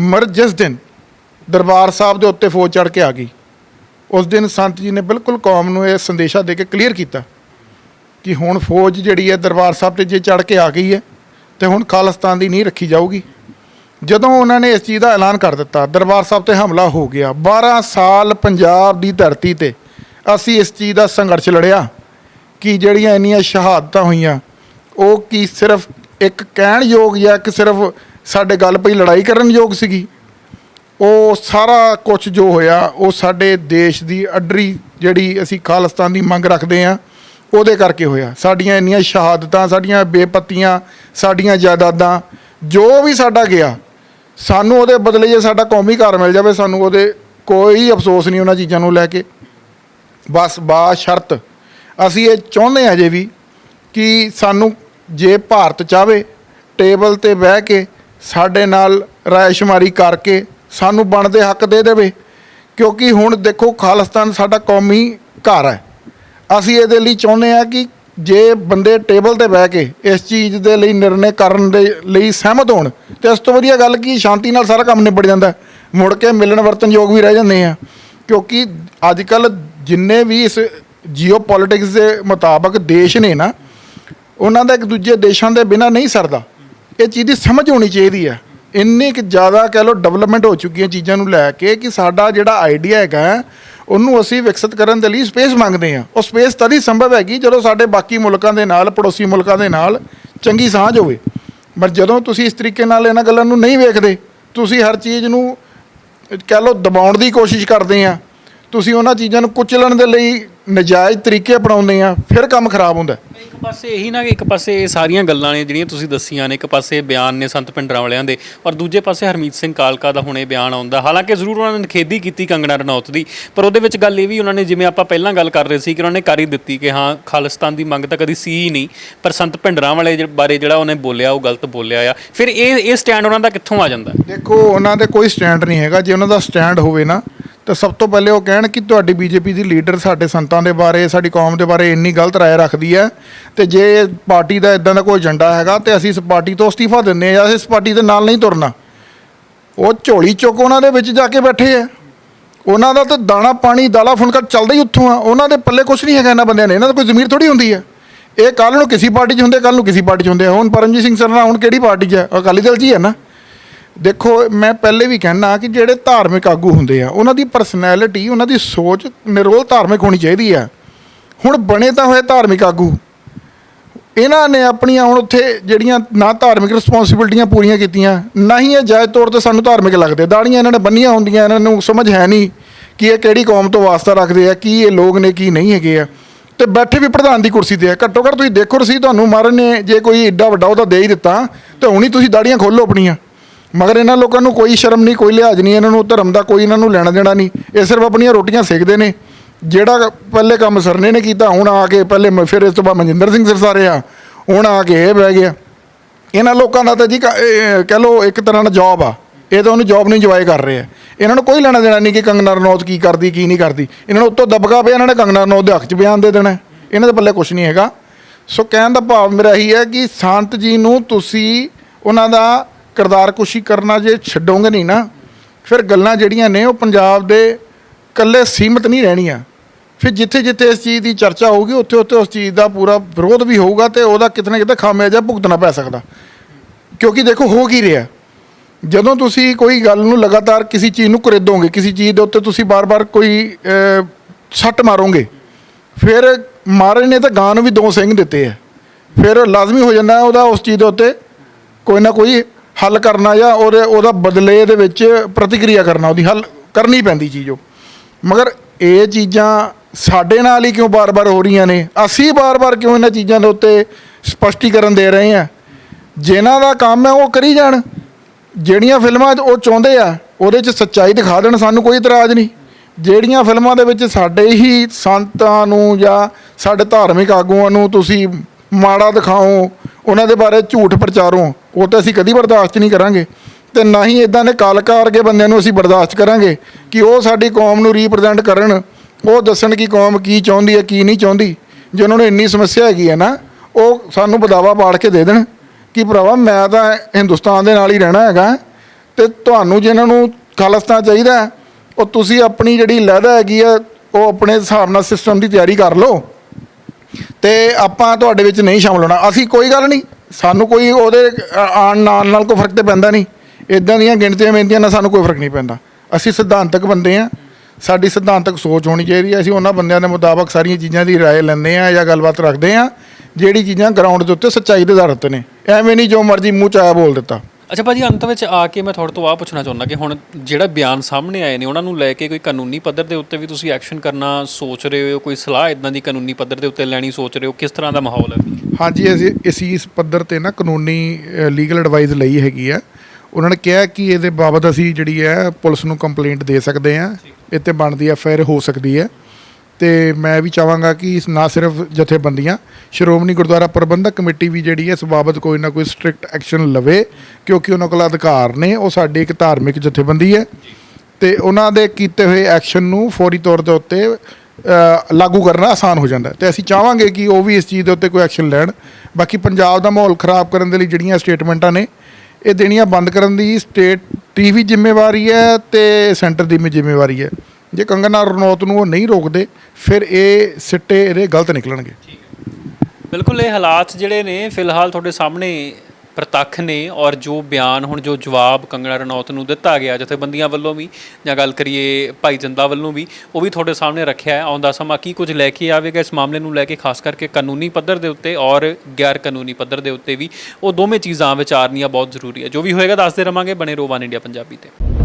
ਮਰ ਜਿਸ ਦਿਨ ਦਰਬਾਰ ਸਾਹਿਬ ਦੇ ਉੱਤੇ ਫੌਜ ਚੜ ਕੇ ਆ ਗਈ, ਉਸ ਦਿਨ ਸੰਤ ਜੀ ਨੇ ਬਿਲਕੁਲ ਕੌਮ ਨੂੰ ਇਹ ਸੰਦੇਸ਼ਾ ਦੇ ਕੇ ਕਲੀਅਰ ਕੀਤਾ ਕਿ ਹੁਣ ਫੌਜ ਜਿਹੜੀ ਹੈ ਦਰਬਾਰ ਸਾਹਿਬ ਤੇ ਜੇ ਚੜ ਕੇ ਆ ਗਈ ਹੈ, ਤੇ ਹੁਣ ਖਾਲਿਸਤਾਨ ਦੀ ਨਹੀਂ ਰੱਖੀ ਜਾਊਗੀ। ਜਦੋਂ ਉਹਨਾਂ ਨੇ ਇਸ ਚੀਜ਼ ਦਾ ਐਲਾਨ ਕਰ ਦਿੱਤਾ, ਦਰਬਾਰ ਸਾਹਿਬ ਤੇ ਹਮਲਾ ਹੋ ਗਿਆ 12 ਸਾਲ ਪੰਜਾਬ ਦੀ ਧਰਤੀ ਤੇ ਅਸੀਂ ਇਸ ਚੀਜ਼ ਦਾ ਸੰਘਰਸ਼ ਲੜਿਆ। ਕਿ ਜਿਹੜੀਆਂ ਇੰਨੀਆਂ ਸ਼ਹਾਦਤਾਂ ਹੋਈਆਂ, ਉਹ ਕੀ ਸਿਰਫ ਇੱਕ ਕਹਿਣ ਯੋਗ ਜਾਂ ਕਿ ਸਿਰਫ ਸਾਡੇ ਗੱਲ ਪਈ ਲੜਾਈ ਕਰਨ ਯੋਗ ਸੀਗੀ? ਉਹ ਸਾਰਾ ਕੁਝ ਜੋ ਹੋਇਆ, ਉਹ ਸਾਡੇ ਦੇਸ਼ ਦੀ ਅਡਰੀ ਜਿਹੜੀ ਅਸੀਂ ਖਾਲਿਸਤਾਨ ਦੀ ਮੰਗ ਰੱਖਦੇ ਆ ਉਹਦੇ ਕਰਕੇ ਹੋਇਆ। ਸਾਡੀਆਂ ਇੰਨੀਆਂ ਸ਼ਹਾਦਤਾਂ, ਸਾਡੀਆਂ ਬੇਪੱਤੀਆਂ, ਸਾਡੀਆਂ ਜਾਇਦਾਦਾਂ, ਜੋ ਵੀ ਸਾਡਾ ਗਿਆ, ਸਾਨੂੰ ਉਹਦੇ ਬਦਲੇ ਜੇ ਸਾਡਾ ਕੌਮੀ ਘਰ ਮਿਲ ਜਾਵੇ, ਸਾਨੂੰ ਉਹਦੇ ਕੋਈ ਅਫਸੋਸ ਨਹੀਂ ਉਹਨਾਂ ਚੀਜ਼ਾਂ ਨੂੰ ਲੈ ਕੇ। ਬਸ, ਬਾ ਸ਼ਰਤ। ਅਸੀਂ ਇਹ ਚਾਹੁੰਦੇ ਹਾਂ ਅਜੇ ਵੀ ਕਿ ਸਾਨੂੰ ਜੇ ਭਾਰਤ ਚਾਵੇ ਟੇਬਲ ਤੇ ਬਹਿ ਕੇ ਸਾਡੇ ਨਾਲ ਰਾਇਸ਼ੁਮਾਰੀ ਕਰਕੇ ਸਾਨੂੰ ਬਣਦੇ ਹੱਕ ਦੇ ਦੇਵੇ, ਕਿਉਂਕਿ ਹੁਣ ਦੇਖੋ ਖਾਲਿਸਤਾਨ ਸਾਡਾ ਕੌਮੀ ਘਰ ਹੈ। ਅਸੀਂ ਇਹਦੇ ਲਈ ਚਾਹੁੰਦੇ ਹਾਂ ਕਿ ਜੇ ਬੰਦੇ ਟੇਬਲ ਤੇ ਬਹਿ ਕੇ ਇਸ ਚੀਜ਼ ਦੇ ਲਈ ਨਿਰਣੇ ਕਰਨ ਦੇ ਲਈ ਸਹਿਮਤ ਹੋਣ, ਤੇ ਇਸ ਤੋਂ ਵਧੀਆ ਗੱਲ ਕੀ, ਸ਼ਾਂਤੀ ਨਾਲ ਸਾਰਾ ਕੰਮ ਨਿਬੜ ਜਾਂਦਾ ਮੁੜ ਕੇ ਮਿਲਣ ਵਰਤਨ ਯੋਗ ਵੀ ਰਹਿ ਜਾਂਦੇ ਆ ਕਿਉਂਕਿ ਅੱਜ ਕੱਲ ਜਿੰਨੇ ਵੀ ਇਸ ਜੀਓਪੋਲਿਟਿਕਸ ਦੇ ਮੁਤਾਬਕ ਦੇਸ਼ ਨੇ ਨਾ, ਉਹਨਾਂ ਦਾ ਇੱਕ ਦੂਜੇ ਦੇਸ਼ਾਂ ਦੇ ਬਿਨਾ ਨਹੀਂ ਸਰਦਾ। ਇਹ ਚੀਜ਼ ਦੀ ਸਮਝ ਹੋਣੀ ਚਾਹੀਦੀ ਹੈ। ਇੰਨੀ ਕਿ ਜ਼ਿਆਦਾ ਕਹਿ ਲਓ ਡਿਵੈਲਪਮੈਂਟ ਹੋ ਚੁੱਕੀ ਹੈ ਚੀਜ਼ਾਂ ਨੂੰ ਲੈ ਕੇ ਕਿ ਸਾਡਾ ਜਿਹੜਾ ਆਈਡੀਆ ਹੈਗਾ, ਉਹਨੂੰ ਅਸੀਂ ਵਿਕਸਿਤ ਕਰਨ ਦੇ ਲਈ ਸਪੇਸ ਮੰਗਦੇ ਹਾਂ। ਉਹ ਸਪੇਸ ਤਦ ਹੀ ਸੰਭਵ ਹੈਗੀ ਜਦੋਂ ਸਾਡੇ ਬਾਕੀ ਮੁਲਕਾਂ ਦੇ ਨਾਲ, ਪੜੋਸੀ ਮੁਲਕਾਂ ਦੇ ਨਾਲ ਚੰਗੀ ਸਾਂਝ ਹੋਵੇ। ਪਰ ਜਦੋਂ ਤੁਸੀਂ ਇਸ ਤਰੀਕੇ ਨਾਲ ਇਹਨਾਂ ਗੱਲਾਂ ਨੂੰ ਨਹੀਂ ਵੇਖਦੇ, ਤੁਸੀਂ ਹਰ ਚੀਜ਼ ਨੂੰ ਕਹਿ ਲਓ ਦਬਾਉਣ ਦੀ ਕੋਸ਼ਿਸ਼ ਕਰਦੇ ਆ ਤੁਸੀਂ ਉਹਨਾਂ ਚੀਜ਼ਾਂ ਨੂੰ ਕੁਚਲਣ ਦੇ ਲਈ ਨਜਾਇਜ਼ ਤਰੀਕੇ ਅਪਣਾਉਂਦੇ ਆ ਫਿਰ ਕੰਮ ਖਰਾਬ ਹੁੰਦਾ। ਇੱਕ ਪਾਸੇ ਇਹੀ ਨਾ ਕਿ ਇੱਕ ਪਾਸੇ ਇਹ ਸਾਰੀਆਂ ਗੱਲਾਂ ਨੇ ਜਿਹੜੀਆਂ ਤੁਸੀਂ ਦੱਸੀਆਂ ਨੇ ਇੱਕ ਪਾਸੇ ਬਿਆਨ ਨੇ ਸੰਤ ਪਿੰਡਰਾਂ ਵਾਲਿਆਂ ਦੇ ਔਰ ਦੂਜੇ ਪਾਸੇ ਹਰਮੀਤ ਸਿੰਘ ਕਾਲਕਾ ਦਾ ਹੁਣੇ ਬਿਆਨ ਆਉਂਦਾ। ਹਾਲਾਂਕਿ ਜ਼ਰੂਰ ਉਹਨਾਂ ਨੇ ਨਿਖੇਧੀ ਕੀਤੀ ਕੰਗਣਾ ਰਣੌਤ ਦੀ ਪਰ ਉਹਦੇ ਵਿੱਚ ਗੱਲ ਇਹ ਵੀ ਉਹਨਾਂ ਨੇ ਜਿਵੇਂ ਆਪਾਂ ਪਹਿਲਾਂ ਗੱਲ ਕਰ ਰਹੇ ਸੀ ਕਿ ਉਹਨਾਂ ਨੇ ਕਰ ਹੀ ਦਿੱਤੀ ਕਿ ਹਾਂ ਖਾਲਿਸਤਾਨ ਦੀ ਮੰਗ ਤਾਂ ਕਦੀ ਸੀ ਹੀ ਨਹੀਂ ਪਰ ਸੰਤ ਪਿੰਡਰਾਂ ਵਾਲੇ ਬਾਰੇ ਜਿਹੜਾ ਉਹਨੇ ਬੋਲਿਆ ਉਹ ਗਲਤ ਬੋਲਿਆ ਆ। ਫਿਰ ਇਹ ਇਹ ਸਟੈਂਡ ਉਹਨਾਂ ਦਾ ਕਿੱਥੋਂ ਆ ਜਾਂਦਾ? ਦੇਖੋ ਉਹਨਾਂ ਦੇ ਕੋਈ ਸਟੈਂਡ ਨਹੀਂ ਹੈਗਾ। ਜੇ ਉਹਨਾਂ ਦਾ ਸਟੈਂਡ ਹੋਵੇ ਨਾ ਤਾਂ ਸਭ ਤੋਂ ਪਹਿਲੇ ਉਹ ਕਹਿਣ ਕਿ ਤੁਹਾਡੀ ਬੀਜੇਪੀ ਦੀ ਲੀਡਰ ਸਾਡੇ ਸੰਤਾਂ ਦੇ ਬਾਰੇ, ਸਾਡੀ ਕੌਮ ਦੇ ਬਾਰੇ ਇੰਨੀ ਗਲਤ ਰਾਏ ਰੱਖਦੀ ਹੈ ਤੇ ਜੇ ਪਾਰਟੀ ਦਾ ਇਦਾਂ ਦਾ ਕੋਈ ਏਜੰਡਾ ਹੈਗਾ ਤੇ ਅਸੀਂ ਇਸ ਪਾਰਟੀ ਤੋਂ ਅਸਤੀਫਾ ਦਿੰਦੇ ਆ ਇਸ ਪਾਰਟੀ ਦੇ ਨਾਲ ਨਹੀਂ ਤੁਰਨਾ। ਉਹ ਝੋਲੀ ਚੁੱਕ ਉਹਨਾਂ ਦੇ ਵਿੱਚ ਜਾ ਕੇ ਬੈਠੇ ਆ। ਉਹਨਾਂ ਦਾ ਤਾਂ ਦਾਣਾ, ਪਾਣੀ, ਦਾਲਾ ਫੁਲਕਾ ਚੱਲਦਾ ਹੀ ਉੱਥੋਂ ਆ। ਉਹਨਾਂ ਦੇ ਪੱਲੇ ਕੁਝ ਨਹੀਂ ਹੈਗਾ ਇਹਨਾਂ ਬੰਦਿਆਂ ਨੇ ਇਹਨਾਂ ਦਾ ਕੋਈ ਜ਼ਮੀਰ ਥੋੜੀ ਹੁੰਦੀ ਹੈ। ਇਹ ਕੱਲ ਨੂੰ ਕਿਸੇ ਪਾਰਟੀ 'ਚ ਹੁੰਦੇ ਕੱਲ ਨੂੰ ਕਿਸੇ ਪਾਰਟੀ 'ਚ ਹੁੰਦੇ ਆ। ਹੁਣ ਪਰਮਜੀਤ ਸਿੰਘ ਸਰਨਾ ਹੁਣ ਕਿਹੜੀ ਪਾਰਟੀ 'ਚ ਹੈ ਅਕਾਲੀ ਦਲ 'ਚ ਹੀ ਹੈ ਨਾ। ਦੇਖੋ, ਮੈਂ ਪਹਿਲੇ ਵੀ ਕਹਿਣਾ ਕਿ ਜਿਹੜੇ ਧਾਰਮਿਕ ਆਗੂ ਹੁੰਦੇ ਆ, ਉਹਨਾਂ ਦੀ ਪਰਸਨੈਲਿਟੀ ਉਹਨਾਂ ਦੀ ਸੋਚ ਨਿਰੋਲ ਧਾਰਮਿਕ ਹੋਣੀ ਚਾਹੀਦੀ ਆ। ਹੁਣ ਬਣੇ ਤਾਂ ਹੋਏ ਧਾਰਮਿਕ ਆਗੂ। ਇਹਨਾਂ ਨੇ ਆਪਣੀਆਂ ਹੁਣ ਉੱਥੇ ਜਿਹੜੀਆਂ ਨਾ ਧਾਰਮਿਕ ਰਿਸਪੌਂਸਿਬਿਲਟੀਆਂ ਪੂਰੀਆਂ ਕੀਤੀਆਂ, ਨਾ ਹੀ ਇਹ ਜਾਇਜ਼ ਤੌਰ ਤੇ ਸਾਨੂੰ ਧਾਰਮਿਕ ਲੱਗਦੇ। ਦਾੜੀਆਂ ਇਹਨਾਂ ਨੇ ਬੰਨੀਆਂ ਹੁੰਦੀਆਂ, ਇਹਨਾਂ ਨੂੰ ਸਮਝ ਹੈ ਨਹੀਂ ਕਿ ਇਹ ਕਿਹੜੀ ਕੌਮ ਤੋਂ ਵਾਸਤਾ ਰੱਖਦੇ ਆ, ਕੀ ਇਹ ਲੋਕ ਨੇ, ਕੀ ਨਹੀਂ ਹੈਗੇ ਆ। ਤੇ ਬੈਠੇ ਵੀ ਪ੍ਰਧਾਨ ਦੀ ਕੁਰਸੀ ਤੇ ਆ। ਘੱਟੋ ਘੱਟ ਤੁਸੀਂ ਦੇਖੋ ਰਸੀ ਤੁਹਾਨੂੰ ਮਾਰਨ ਨੇ, ਜੇ ਕੋਈ ਏਡਾ ਵੱਡਾ ਉਹਦਾ ਦੇ ਹੀ ਦਿੱਤਾ, ਤੇ ਹੁਣੀ ਤੁਸੀਂ ਦਾੜੀਆਂ ਖੋਲੋ ਆਪਣੀਆਂ। ਮਗਰ ਇਹਨਾਂ ਲੋਕਾਂ ਨੂੰ ਕੋਈ ਸ਼ਰਮ ਨਹੀਂ, ਕੋਈ ਲਿਹਾਜ਼ ਨਹੀਂ, ਇਹਨਾਂ ਨੂੰ ਧਰਮ ਦਾ ਕੋਈ ਇਹਨਾਂ ਨੂੰ ਲੈਣਾ ਦੇਣਾ ਨਹੀਂ। ਇਹ ਸਿਰਫ ਆਪਣੀਆਂ ਰੋਟੀਆਂ ਸੇਕਦੇ ਨੇ। ਜਿਹੜਾ ਪਹਿਲੇ ਕੰਮ ਸਰਨੇ ਨੇ ਕੀਤਾ, ਹੁਣ ਆ ਕੇ ਪਹਿਲੇ ਮ- ਫਿਰ ਇਸ ਤੋਂ ਬਾਅਦ ਮਨਜਿੰਦਰ ਸਿੰਘ ਸਰਸਾਰੇ ਆ, ਹੁਣ ਆ ਕੇ ਇਹ ਬਹਿ ਗਿਆ। ਇਹਨਾਂ ਲੋਕਾਂ ਦਾ ਤਾਂ ਜੀ ਕਹਿ ਲਓ ਇੱਕ ਤਰ੍ਹਾਂ ਦਾ ਜੌਬ ਆ। ਇਹ ਤਾਂ ਉਹਨੂੰ ਜੌਬ ਨਹੀਂ ਇੰਜੋਏ ਕਰ ਰਹੇ ਆ। ਇਹਨਾਂ ਨੂੰ ਕੋਈ ਲੈਣਾ ਦੇਣਾ ਨਹੀਂ ਕਿ ਕੰਗਨਾ ਰਣੌਤ ਕੀ ਕਰਦੀ, ਕੀ ਨਹੀਂ ਕਰਦੀ। ਇਹਨਾਂ ਨੂੰ ਉੱਤੋਂ ਦਬਕਾ ਪਿਆ, ਇਹਨਾਂ ਨੇ ਕੰਗਨਾ ਰਣੌਤ ਦੇ ਹੱਕ 'ਚ ਬਿਆਨ ਦੇ ਦੇਣਾ। ਇਹਨਾਂ ਦੇ ਪੱਲੇ ਕੁਝ ਨਹੀਂ ਹੈਗਾ। ਸੋ ਕਹਿਣ ਦਾ ਭਾਵ ਮੇਰਾ ਇਹੀ ਹੈ ਕਿ ਸੰਤ ਜੀ ਨੂੰ ਤੁਸੀਂ ਉਹਨਾਂ ਦਾ ਕਿਰਦਾਰ ਕੁਸ਼ੀ ਕਰਨਾ ਜੇ ਛੱਡੋਗੇ ਨਹੀਂ ਨਾ ਫਿਰ ਗੱਲਾਂ ਜਿਹੜੀਆਂ ਨੇ ਉਹ ਪੰਜਾਬ ਦੇ ਇਕੱਲੇ ਸੀਮਤ ਨਹੀਂ ਰਹਿਣੀਆਂ। ਫਿਰ ਜਿੱਥੇ ਜਿੱਥੇ ਇਸ ਚੀਜ਼ ਦੀ ਚਰਚਾ ਹੋਊਗੀ ਉੱਥੇ ਉੱਥੇ ਉਸ ਚੀਜ਼ ਦਾ ਪੂਰਾ ਵਿਰੋਧ ਵੀ ਹੋਊਗਾ ਤੇ ਉਹਦਾ ਕਿਤੇ ਨਾ ਕਿਤੇ ਖਾਮਿਆਜਾ ਭੁਗਤਣਾ ਪੈ ਸਕਦਾ। ਕਿਉਂਕਿ ਦੇਖੋ ਹੋ ਕੀ ਰਿਹਾ। ਜਦੋਂ ਤੁਸੀਂ ਕੋਈ ਗੱਲ ਨੂੰ ਲਗਾਤਾਰ ਕਿਸੇ ਚੀਜ਼ ਨੂੰ ਕੁਰੇਦੋਗੇ ਕਿਸੇ ਚੀਜ਼ ਦੇ ਉੱਤੇ ਤੁਸੀਂ ਬਾਰ-ਬਾਰ ਕੋਈ ਅਹ, ਸੱਟ ਮਾਰੋਗੇ ਫਿਰ ਮਾਰੇ ਨੇ ਤਾਂ ਗਾਂ ਨੂੰ ਵੀ ਦੋ ਸਿੰਘ ਦਿੱਤੇ ਆ। ਫਿਰ ਲਾਜ਼ਮੀ ਹੋ ਜਾਂਦਾ ਉਹਦਾ ਉਸ ਚੀਜ਼ ਦੇ ਉੱਤੇ ਕੋਈ ਨਾ ਕੋਈ ਹੱਲ ਕਰਨਾ ਜਾਂ ਉਹਦੇ ਉਹਦਾ ਬਦਲੇ ਦੇ ਵਿੱਚ ਪ੍ਰਤੀਕਿਰਿਆ ਕਰਨਾ, ਉਹਦੀ ਹੱਲ ਕਰਨੀ ਪੈਂਦੀ ਚੀਜ਼ ਉਹ। ਮਗਰ ਇਹ ਚੀਜ਼ਾਂ ਸਾਡੇ ਨਾਲ ਹੀ ਕਿਉਂ ਬਾਰ-ਬਾਰ ਹੋ ਰਹੀਆਂ ਨੇ? ਅਸੀਂ ਬਾਰ-ਬਾਰ ਕਿਉਂ ਇਹਨਾਂ ਚੀਜ਼ਾਂ ਦੇ ਉੱਤੇ ਸਪਸ਼ਟੀਕਰਨ ਦੇ ਰਹੇ ਹਾਂ? ਜਿਨ੍ਹਾਂ ਦਾ ਕੰਮ ਹੈ ਉਹ ਕਰੀ ਜਾਣ। ਜਿਹੜੀਆਂ ਫਿਲਮਾਂ ਉਹ ਚਾਹੁੰਦੇ ਆ, ਉਹਦੇ 'ਚ ਸੱਚਾਈ ਦਿਖਾ ਦੇਣ, ਸਾਨੂੰ ਕੋਈ ਇਤਰਾਜ਼ ਨਹੀਂ। ਜਿਹੜੀਆਂ ਫਿਲਮਾਂ ਦੇ ਵਿੱਚ ਸਾਡੇ ਹੀ ਸੰਤਾਂ ਨੂੰ ਜਾਂ ਸਾਡੇ ਧਾਰਮਿਕ ਆਗੂਆਂ ਨੂੰ ਤੁਸੀਂ ਮਾੜਾ ਦਿਖਾਓ ਉਹਨਾਂ ਦੇ ਬਾਰੇ ਝੂਠ ਪ੍ਰਚਾਰੋ, ਉਹ ਤਾਂ ਅਸੀਂ ਕਦੀ ਬਰਦਾਸ਼ਤ ਨਹੀਂ ਕਰਾਂਗੇ। ਤੇ ਨਾ ਹੀ ਇਦਾਂ ਦੇ ਕਾਲਕਾ ਵਰਗੇ ਬੰਦਿਆਂ ਨੂੰ ਅਸੀਂ ਬਰਦਾਸ਼ਤ ਕਰਾਂਗੇ ਕਿ ਉਹ ਸਾਡੀ ਕੌਮ ਨੂੰ ਰਿਪਰੈਜ਼ੈਂਟ ਕਰਨ। ਉਹ ਦੱਸਣ ਕਿ ਕੌਮ ਕੀ ਚਾਹੁੰਦੀ ਹੈ, ਕੀ ਨਹੀਂ ਚਾਹੁੰਦੀ। ਜੇ ਉਹਨਾਂ ਨੂੰ ਇੰਨੀ ਸਮੱਸਿਆ ਹੈਗੀ ਹੈ ਨਾ, ਉਹ ਸਾਨੂੰ ਬਦਾਵਾ ਪਾੜ ਕੇ ਦੇ ਦੇਣ ਕਿ ਭਰਾਵਾ ਮੈਂ ਤਾਂ ਹਿੰਦੁਸਤਾਨ ਦੇ ਨਾਲ ਹੀ ਰਹਿਣਾ ਹੈਗਾ। ਤੇ ਤੁਹਾਨੂੰ ਜਿਹਨਾਂ ਨੂੰ ਖਾਲਿਸਤਾਨ ਚਾਹੀਦਾ ਉਹ ਤੁਸੀਂ ਆਪਣੀ ਜਿਹੜੀ ਲਹਿਦਾ ਹੈਗੀ ਆ ਉਹ ਆਪਣੇ ਹਿਸਾਬ ਨਾਲ ਸਿਸਟਮ ਦੀ ਤਿਆਰੀ ਕਰ ਲਓ। ਤੇ ਆਪਾਂ ਤੁਹਾਡੇ ਵਿੱਚ ਨਹੀਂ ਸ਼ਾਮਲ ਹੋਣਾ। ਅਸੀਂ ਕੋਈ ਗੱਲ ਨਹੀਂ। ਸਾਨੂੰ ਕੋਈ ਉਹਦੇ, ਅ- ਆਉਣ ਨਾਲ ਨਾਲ ਕੋਈ ਫ਼ਰਕ ਤੇ ਪੈਂਦਾ ਨਹੀਂ। ਇਦਾਂ ਦੀਆਂ ਗਿਣਤੀਆਂ ਬੇਨਤੀਆਂ ਨਾਲ ਸਾਨੂੰ ਕੋਈ ਫ਼ਰਕ ਨਹੀਂ ਪੈਂਦਾ। ਅਸੀਂ ਸਿਧਾਂਤਕ ਬੰਦੇ ਆ ਸਾਡੀ ਸਿਧਾਂਤਕ ਸੋਚ ਹੋਣੀ ਚਾਹੀਦੀ ਹੈ। ਅਸੀਂ ਉਹਨਾਂ ਬੰਦਿਆਂ ਦੇ ਮੁਤਾਬਕ ਸਾਰੀਆਂ ਚੀਜ਼ਾਂ ਦੀ ਰਾਏ ਲੈਂਦੇ ਆ ਜਾਂ ਗੱਲਬਾਤ ਰੱਖਦੇ ਆ ਜਿਹੜੀ ਚੀਜ਼ਾਂ ਗਰਾਊਂਡ ਦੇ ਉੱਤੇ ਸੱਚਾਈ ਦੇ ਆਧਾਰ ਤੇ ਨੇ। ਐਵੇਂ ਨਹੀਂ ਜੋ ਮਰਜ਼ੀ ਮੂੰਹ ਚ ਆਇਆ ਬੋਲ ਦਿੱਤਾ। ਅੱਛਾ ਭਾਜੀ ਅੰਤ ਵਿੱਚ ਆ ਕੇ ਮੈਂ ਤੁਹਾਡੇ ਤੋਂ ਆਹ ਪੁੱਛਣਾ ਚਾਹੁੰਦਾ ਕਿ ਹੁਣ ਜਿਹੜਾ ਬਿਆਨ ਸਾਹਮਣੇ ਆਏ ਨੇ ਉਹਨਾਂ ਨੂੰ ਲੈ ਕੇ ਕੋਈ ਕਾਨੂੰਨੀ ਪੱਧਰ ਦੇ ਉੱਤੇ ਵੀ ਤੁਸੀਂ ਐਕਸ਼ਨ ਕਰਨਾ ਸੋਚ ਰਹੇ ਹੋ ਕੋਈ ਸਲਾਹ ਇਦਾਂ ਦੀ ਕਾਨੂੰਨੀ ਪੱਧਰ ਦੇ ਉੱਤੇ ਲੈਣੀ ਸੋਚ ਰਹੇ ਹੋ? ਕਿਸ ਤਰ੍ਹਾਂ ਦਾ ਮਾਹੌਲ ਹੈ? ਹਾਂਜੀ ਅਸੀਂ ਅਸੀਂ ਇਸ ਪੱਧਰ ਤੇ ਨਾ ਕਾਨੂੰਨੀ ਲੀਗਲ ਐਡਵਾਈਸ ਲਈ ਹੈਗੀ ਆ। ਉਹਨਾਂ ਨੇ ਕਿਹਾ ਕਿ ਇਹਦੇ ਬਾਬਤ ਅਸੀਂ ਜਿਹੜੀ ਹੈ ਪੁਲਿਸ ਨੂੰ ਕੰਪਲੇਂਟ ਦੇ ਸਕਦੇ ਆ ਤੇ ਬਣਦੀ ਐਫ ਆਈ ਆਰ ਹੋ ਸਕਦੀ ਹੈ। ਤੇ ਮੈਂ ਵੀ ਚਾਹਾਂਗਾ ਕਿ ਇਸ ਨਾ ਸਿਰਫ ਜਥੇਬੰਦੀਆਂ, ਸ਼੍ਰੋਮਣੀ ਗੁਰਦੁਆਰਾ ਪ੍ਰਬੰਧਕ ਕਮੇਟੀ ਵੀ ਜਿਹੜੀ ਹੈ, ਇਸ ਬਾਬਤ ਕੋਈ ਨਾ ਕੋਈ ਸਟ੍ਰਿਕਟ ਐਕਸ਼ਨ ਲਵੇ, ਕਿਉਂਕਿ ਉਹਨਾਂ ਕੋਲ ਅਧਿਕਾਰ ਨੇ, ਉਹ ਸਾਡੀ ਇੱਕ ਧਾਰਮਿਕ ਜਥੇਬੰਦੀ ਹੈ ਤੇ ਉਹਨਾਂ ਦੇ ਕੀਤੇ ਹੋਏ ਐਕਸ਼ਨ ਨੂੰ ਫੌਰੀ ਤੌਰ ਦੇ ਉੱਤੇ ਲਾਗੂ ਕਰਨਾ ਆਸਾਨ ਹੋ ਜਾਂਦਾ ਹੈ। ਤੇ ਅਸੀਂ ਚਾਹਾਂਗੇ ਕਿ ਉਹ ਵੀ ਇਸ ਚੀਜ਼ ਦੇ ਉੱਤੇ ਕੋਈ ਐਕਸ਼ਨ ਲੈਣ। ਬਾਕੀ ਪੰਜਾਬ ਦਾ ਮਾਹੌਲ ਖਰਾਬ ਕਰਨ ਦੇ ਲਈ ਜਿਹੜੀਆਂ ਸਟੇਟਮੈਂਟਾਂ ਨੇ, ਇਹ ਦੇਣੀਆਂ ਬੰਦ ਕਰਨ ਦੀ ਸਟੇਟ ਦੀ ਵੀ ਜ਼ਿੰਮੇਵਾਰੀ ਹੈ ਤੇ ਸੈਂਟਰ ਦੀ ਵੀ ਜ਼ਿੰਮੇਵਾਰੀ ਹੈ। ਜੇ ਕੰਗਨਾ ਰਣੌਤ ਨੂੰ ਉਹ ਨਹੀਂ ਰੋਕਦੇ, ਫਿਰ ਇਹ ਸਿੱਟੇ ਇਹਦੇ ਗਲਤ ਨਿਕਲਣਗੇ। ਬਿਲਕੁਲ, ਇਹ ਹਾਲਾਤ ਜਿਹੜੇ ਨੇ, ਫਿਲਹਾਲ ਤੁਹਾਡੇ ਸਾਹਮਣੇ ਪ੍ਰਤੱਖ ਨੇ ਔਰ ਜੋ ਬਿਆਨ ਹੁਣ ਜੋ ਜਵਾਬ ਕੰਗਣਾ ਰਣੌਤ ਨੂੰ ਦਿੱਤਾ ਗਿਆ, ਜਥੇਬੰਦੀਆਂ ਵੱਲੋਂ ਵੀ, ਜਾਂ ਗੱਲ ਕਰੀਏ ਭਾਈ ਜੰਦਾ ਵੱਲੋਂ ਵੀ, ਉਹ ਵੀ ਤੁਹਾਡੇ ਸਾਹਮਣੇ ਰੱਖਿਆ ਹੈ। ਆਉਂਦਾ ਸਮਾਂ ਕੀ ਕੁਝ ਲੈ ਕੇ ਆਵੇਗਾ ਇਸ ਮਾਮਲੇ ਨੂੰ ਲੈ ਕੇ, ਖਾਸ ਕਰਕੇ ਕਾਨੂੰਨੀ ਪੱਧਰ ਦੇ ਉੱਤੇ ਔਰ ਗੈਰ ਕਾਨੂੰਨੀ ਪੱਧਰ ਦੇ ਉੱਤੇ ਵੀ, ਉਹ ਦੋਵੇਂ ਚੀਜ਼ਾਂ ਵਿਚਾਰਨੀਆਂ ਬਹੁਤ ਜ਼ਰੂਰੀ ਹੈ। ਜੋ ਵੀ ਹੋਏਗਾ, ਦੱਸਦੇ ਰਵਾਂਗੇ ਬਣੇ ਰੋਵਾਨ ਇੰਡੀਆ ਪੰਜਾਬੀ ਤੇ।